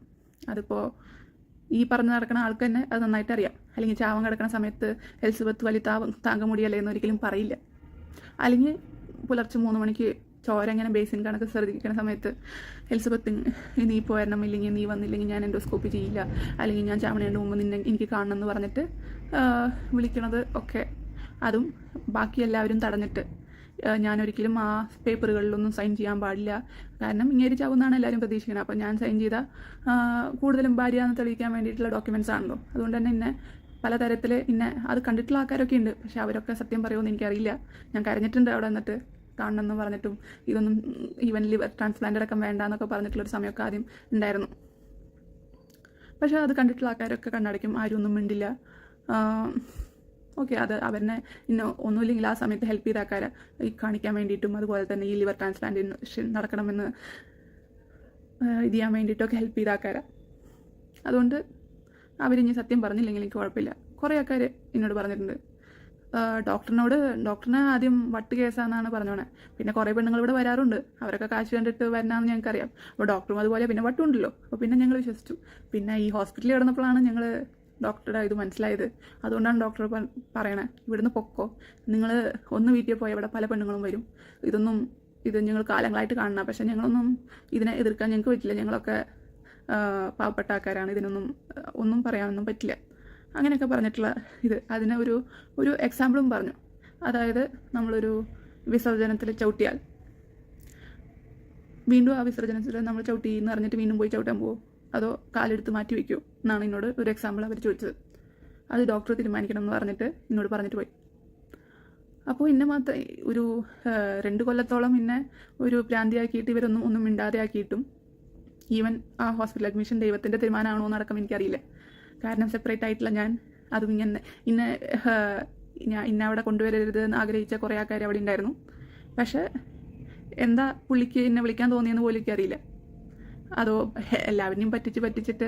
അതിപ്പോൾ ഈ പറഞ്ഞു നടക്കുന്ന ആൾക്ക് തന്നെ അത് നന്നായിട്ട് അറിയാം. അല്ലെങ്കിൽ ചാവം കിടക്കുന്ന സമയത്ത് എലിസബത്ത് വലിയ താവം താങ്ക മുടിയല്ലേ എന്ന് ഒരിക്കലും പറയില്ല. അല്ലെങ്കിൽ പുലർച്ചെ മൂന്ന് മണിക്ക് ചോര ഇങ്ങനെ ബേസിൻ കണക്ക് ശ്രദ്ധിക്കുന്ന സമയത്ത് എലിസബത്ത് നീ പോരണം ഇല്ലെങ്കിൽ നീ വന്നില്ലെങ്കിൽ ഞാൻ എൻഡോസ്കോപ്പി ചെയ്യില്ല. അല്ലെങ്കിൽ ഞാൻ ചാവണേന്റെ മുമ്പ് നിന്നെ എനിക്ക് കാണണം എന്ന് പറഞ്ഞിട്ട് വിളിക്കണത് ഒക്കെ അതും ബാക്കി എല്ലാവരും തടഞ്ഞിട്ട്. ഞാനൊരിക്കലും ആ പേപ്പറുകളിലൊന്നും സൈൻ ചെയ്യാൻ പാടില്ല. കാരണം ഇങ്ങനെ ചാവുന്നാണ് എല്ലാവരും പ്രതീക്ഷിക്കുന്നത് അപ്പോൾ ഞാൻ സൈൻ ചെയ്ത കൂടുതലും ഭാര്യ എന്ന് തെളിയിക്കാൻ വേണ്ടിയിട്ടുള്ള ഡോക്യുമെന്റ്സ് ആണല്ലോ. അതുകൊണ്ട് തന്നെ ഇന്നെ പലതരത്തിൽ ഇന്നെ അത് കണ്ടിട്ടുള്ള ആൾക്കാരൊക്കെ ഉണ്ട്. പക്ഷെ അവരൊക്കെ സത്യം പറയുമെന്ന് എനിക്കറിയില്ല. ഞാൻ കരഞ്ഞിട്ടുണ്ട് അവിടെ നിന്നിട്ട്. കാണണമെന്ന് പറഞ്ഞിട്ടും ഇതൊന്നും ഈവൻ ലിവർ ട്രാൻസ്പ്ലാന്റ് അടക്കം വേണ്ട എന്നൊക്കെ പറഞ്ഞിട്ടുള്ളൊരു സമയമൊക്കെ ആദ്യം ഉണ്ടായിരുന്നു. പക്ഷേ അത് കണ്ടിട്ടുള്ള ആൾക്കാരൊക്കെ കണ്ണടയ്ക്കും. ആരും ഒന്നും മിണ്ടില്ല. ഓക്കെ അത് അവരെ ഇന്ന് ഒന്നുമില്ലെങ്കിൽ ആ സമയത്ത് ഹെൽപ്പ് ചെയ്ത ആൾക്കാരെ ഈ കാണിക്കാൻ വേണ്ടിയിട്ടും അതുപോലെ തന്നെ ഈ ലിവർ ട്രാൻസ്പ്ലാന്റേഷൻ നടക്കണമെന്ന് ഇത് ചെയ്യാൻ വേണ്ടിയിട്ടൊക്കെ ഹെൽപ്പ് ചെയ്ത ആൾക്കാരെ. അതുകൊണ്ട് അവരിനി സത്യം പറഞ്ഞില്ലെങ്കിൽ എനിക്ക് കുഴപ്പമില്ല. കുറേ ആൾക്കാർ എന്നോട് പറഞ്ഞിട്ടുണ്ട്. ഡോക്ടറിനോട് ഡോക്ടറിനെ ആദ്യം വട്ട് കേസാണെന്നാണ് പറഞ്ഞോണെ. പിന്നെ കുറേ പെണ്ണുങ്ങൾ ഇവിടെ വരാറുണ്ട്. അവരൊക്കെ കാശ് കണ്ടിട്ട് വരണമെന്ന് ഞങ്ങൾക്കറിയാം അപ്പോൾ ഡോക്ടറും അതുപോലെ പിന്നെ വട്ടുണ്ടല്ലോ. അപ്പോൾ പിന്നെ ഞങ്ങൾ വിശ്വസിച്ചു. പിന്നെ ഈ ഹോസ്പിറ്റലിൽ കിടന്നപ്പോഴാണ് ഞങ്ങൾ ഡോക്ടറുടെ ഇത് മനസ്സിലായത്. അതുകൊണ്ടാണ് ഡോക്ടർ പറയണേ ഇവിടുന്ന് പൊക്കോ. നിങ്ങൾ ഒന്ന് വീട്ടിൽ പോയാൽ ഇവിടെ പല പെണ്ണുങ്ങളും വരും. ഇതൊന്നും ഇത് ഞങ്ങൾ കാലങ്ങളായിട്ട് കാണണം പക്ഷേ ഞങ്ങളൊന്നും ഇതിനെ എതിർക്കാൻ ഞങ്ങൾക്ക് പറ്റില്ല. ഞങ്ങളൊക്കെ പാവപ്പെട്ട ആൾക്കാരാണ്. ഇതിനൊന്നും ഒന്നും പറയാനൊന്നും പറ്റില്ല. അങ്ങനെയൊക്കെ പറഞ്ഞിട്ടുള്ള ഇത്. അതിന് ഒരു ഒരു എക്സാമ്പിളും പറഞ്ഞു. അതായത് നമ്മളൊരു വിസർജനത്തിൽ ചവിട്ടിയാൽ. വീണ്ടും ആ വിസർജനത്തിൽ നമ്മൾ ചവിട്ടി എന്ന് പറഞ്ഞിട്ട് വീണ്ടും പോയി ചവിട്ടാൻ പോകും അതോ കാലെടുത്ത് മാറ്റി വയ്ക്കുമോ എന്നാണ് എന്നോട് ഒരു എക്സാമ്പിൾ അവർ ചോദിച്ചത്. അത് ഡോക്ടർ തീരുമാനിക്കണം എന്ന് പറഞ്ഞിട്ട് എന്നോട് പറഞ്ഞിട്ട് പോയി. അപ്പോൾ എന്നെ മാത്രം ഒരു രണ്ട് കൊല്ലത്തോളം എന്നെ ഒരു ഭ്രാന്തിയാക്കിയിട്ട് ഇവരൊന്നും ഒന്നും മിണ്ടാതെ ആക്കിയിട്ടും ഈവൻ ആ ഹോസ്പിറ്റൽ അഡ്മിഷൻ ദൈവത്തിന്റെ തീരുമാനമാണോ എന്നടക്കം എനിക്കറിയില്ല. കാരണം സെപ്പറേറ്റ് ആയിട്ടുള്ള ഞാൻ. അതും ഇങ്ങനെ ഇന്ന ഞാൻ ഇന്ന അവിടെ കൊണ്ടുവരരുത് എന്ന് ആഗ്രഹിച്ച കുറേ ആൾക്കാർ അവിടെ ഉണ്ടായിരുന്നു പക്ഷേ എന്താ പുള്ളിക്ക് എന്നെ വിളിക്കാൻ തോന്നിയെന്ന് പോലും എനിക്കറിയില്ല അതോ എല്ലാവരെയും പറ്റിച്ച് പറ്റിച്ചിട്ട്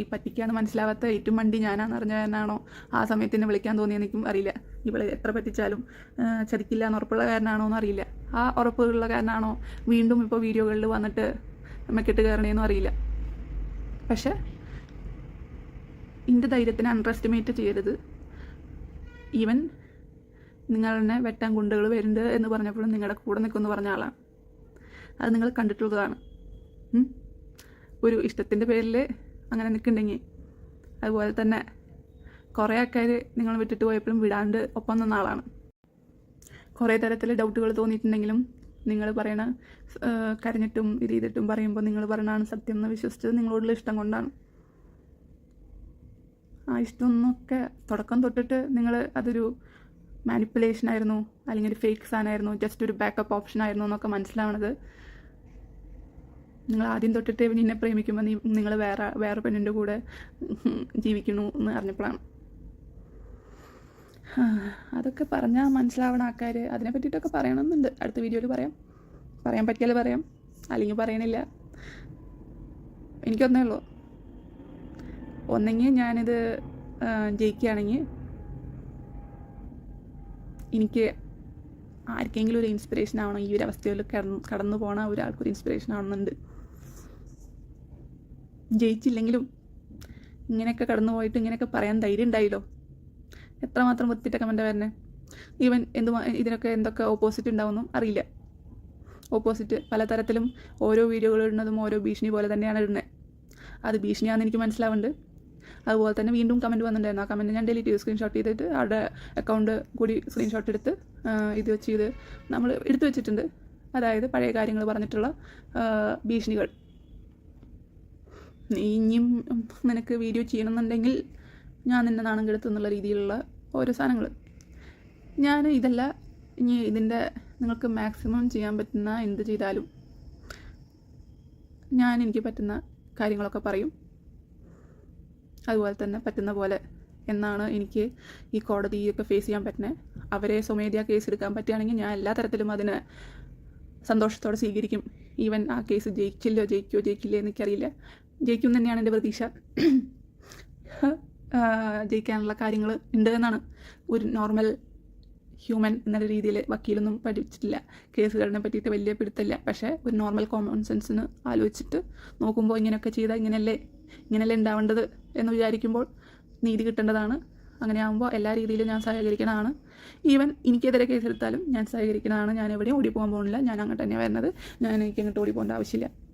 ഈ പറ്റിക്കാന്ന് മനസ്സിലാവാത്ത ഏറ്റവും വണ്ടി ഞാനാന്ന് അറിഞ്ഞതന്നാണോ ആ സമയത്ത് എന്നെ വിളിക്കാൻ തോന്നിയെന്ന് എനിക്കും അറിയില്ല. ഇവളെ എത്ര പറ്റിച്ചാലും ചതിക്കില്ല എന്ന് ഉറപ്പുള്ള കാരനാണോ എന്ന് അറിയില്ല. ആ ഉറപ്പുള്ള കാരനാണോ വീണ്ടും ഇപ്പോൾ വീഡിയോകളിൽ വന്നിട്ട് മെക്കിട്ട് കയറണേന്നും അറിയില്ല. പക്ഷെ എന്റെ ധൈര്യത്തിന് അണ്ടർ എസ്റ്റിമേറ്റ് ചെയ്യരുത്. ഈവൻ നിങ്ങളെ വെട്ടാൻ ഗുണ്ടകൾ വരുന്നുണ്ട് എന്ന് പറഞ്ഞപ്പോഴും നിങ്ങളുടെ കൂടെ നിൽക്കുമെന്ന് പറഞ്ഞ ആളാണ് അത് നിങ്ങൾ കണ്ടിട്ടുള്ളതാണ്. ഒരു ഇഷ്ടത്തിന്റെ പേരിൽ അങ്ങനെ നിൽക്കുന്നുണ്ടെങ്കിൽ അതുപോലെ തന്നെ കുറേ ആൾക്കാർ നിങ്ങൾ വിട്ടിട്ട് പോയപ്പോഴും വിടാണ്ട് ഒപ്പം നിന്ന ആളാണ്. കുറേ തരത്തിൽ ഡൗട്ടുകൾ തോന്നിയിട്ടുണ്ടെങ്കിലും നിങ്ങൾ പറയണ കരഞ്ഞിട്ടും ഇത് ചെയ്തിട്ടും പറയുമ്പോൾ നിങ്ങൾ പറയണതാണ് സത്യം എന്ന് വിശ്വസിച്ചത് നിങ്ങളോടുള്ള ഇഷ്ടം കൊണ്ടാണ്. ആ ഇഷ്ടമൊന്നൊക്കെ തുടക്കം തൊട്ടിട്ട് നിങ്ങൾ അതൊരു മാനിപ്പുലേഷൻ ആയിരുന്നു അല്ലെങ്കിൽ ഒരു ഫേക്ക് സാധനമായിരുന്നു ജസ്റ്റ് ഒരു ബാക്കപ്പ് ഓപ്ഷൻ ആയിരുന്നു എന്നൊക്കെ മനസ്സിലാവണത്. നിങ്ങൾ ആദ്യം തൊട്ടിട്ട് നിന്നെ പ്രേമിക്കുമ്പോൾ നീ നിങ്ങൾ വേറെ വേറെ പെണ്ണിന്റെ കൂടെ ജീവിക്കണു എന്ന് അറിഞ്ഞപ്പോഴാണ്. അതൊക്കെ പറഞ്ഞാൽ മനസ്സിലാവണ ആൾക്കാർ അതിനെ പറ്റിയിട്ടൊക്കെ പറയണമെന്നുണ്ട്. അടുത്ത വീഡിയോയിൽ പറയാം. പറയാൻ പറ്റിയാൽ പറയാം. അല്ലെങ്കിൽ പറയണില്ല. എനിക്കൊന്നേ ഉള്ളൂ. ഒന്നെങ്കിൽ ഞാനിത് ജയിക്കുകയാണെങ്കിൽ എനിക്ക് ആർക്കെങ്കിലും ഒരു ഇൻസ്പിറേഷൻ ആവണം. ഈ ഒരു അവസ്ഥയിൽ കടന്നു കടന്നു പോണ ഒരാൾക്കൊരു ഇൻസ്പിറേഷൻ ആവണമെന്നുണ്ട് ജയിച്ചില്ലെങ്കിലും ഇങ്ങനെയൊക്കെ കടന്നു പോയിട്ട് ഇങ്ങനെയൊക്കെ പറയാൻ ധൈര്യം ഉണ്ടായില്ലോ? എത്രമാത്രം വൃത്തിയിട്ട കമന്റ് വരുന്നത് ഈവൻ എന്ത് ഇതിനൊക്കെ എന്തൊക്കെ ഓപ്പോസിറ്റ് ഉണ്ടാവുമെന്നും അറിയില്ല. ഓപ്പോസിറ്റ് പലതരത്തിലും ഓരോ വീഡിയോകൾ ഇടുന്നതും ഓരോ ഭീഷണി പോലെ തന്നെയാണ് ഇടുന്നത് അത് ഭീഷണിയാണെന്ന് എനിക്ക് മനസ്സിലാവുന്നുണ്ട്. അതുപോലെ തന്നെ വീണ്ടും കമന്റ് വന്നിട്ടുണ്ടായിരുന്നു. ആ കമന്റ് ഞാൻ ഡിലീറ്റ് ചെയ്തു സ്ക്രീൻഷോട്ട് ചെയ്തിട്ട് അവരുടെ അക്കൗണ്ട് കൂടി സ്ക്രീൻഷോട്ട് എടുത്ത് ഇത് വെച്ച് ഇത് നമ്മൾ എടുത്തു വെച്ചിട്ടുണ്ട്. അതായത് പഴയ കാര്യങ്ങൾ പറഞ്ഞിട്ടുള്ള ഭീഷണികൾ. നീ ഇനിയും നിനക്ക് വീഡിയോ ചെയ്യണമെന്നുണ്ടെങ്കിൽ ഞാൻ നിന്നെ നാണം കെടുത്തു എന്നുള്ള രീതിയിലുള്ള ഓരോ സാധനങ്ങൾ ഞാൻ ഇതല്ല ഇനി ഇതിന്റെ നിങ്ങൾക്ക് മാക്സിമം ചെയ്യാൻ പറ്റുന്ന എന്ത് ചെയ്താലും ഞാൻ എനിക്ക് പറ്റുന്ന കാര്യങ്ങളൊക്കെ പറയും. അതുപോലെ തന്നെ പറ്റുന്ന പോലെ എന്നാണ് എനിക്ക് ഈ കോടതിയൊക്കെ ഫേസ് ചെയ്യാൻ പറ്റുന്നത് അവരെ സ്വമേധയാ കേസ് എടുക്കാൻ പറ്റുകയാണെങ്കിൽ ഞാൻ എല്ലാ തരത്തിലും അതിനെ സന്തോഷത്തോടെ സ്വീകരിക്കും. ഈവൻ ആ കേസ് ജയിച്ചില്ലോ ജയിക്കോ ജയിക്കില്ലേ എനിക്കറിയില്ല ജയിക്കും തന്നെയാണ് എന്റെ പ്രതീക്ഷ. ജയിക്കാനുള്ള കാര്യങ്ങൾ ഉണ്ട് എന്നാണ്. ഒരു നോർമൽ ഹ്യൂമൻ എന്നുള്ള രീതിയിൽ വക്കീലൊന്നും പഠിച്ചിട്ടില്ല. കേസുകളിനെ പറ്റിയിട്ട് വലിയ പിടുത്തില്ല പക്ഷേ ഒരു നോർമൽ കോമൺ സെൻസിന് ആലോചിച്ചിട്ട് നോക്കുമ്പോൾ ഇങ്ങനെയൊക്കെ ചെയ്താൽ ഇങ്ങനെയല്ലേ ഇങ്ങനെയല്ലേ ഉണ്ടാവേണ്ടത് എന്ന് വിചാരിക്കുമ്പോൾ നീതി കിട്ടേണ്ടതാണ്. അങ്ങനെ ആകുമ്പോൾ എല്ലാ രീതിയിലും ഞാൻ സഹകരിക്കണതാണ്. ഈവൻ എനിക്കെതിരെ കേസെടുത്താലും ഞാൻ സഹകരിക്കണതാണ്. ഞാൻ എവിടെയും ഓടി പോകാൻ പോകുന്നില്ല. ഞാൻ അങ്ങോട്ട് തന്നെയാണ് വരുന്നത് ഞാൻ എനിക്ക് അങ്ങോട്ട് ഓടി പോകേണ്ട ആവശ്യമില്ല.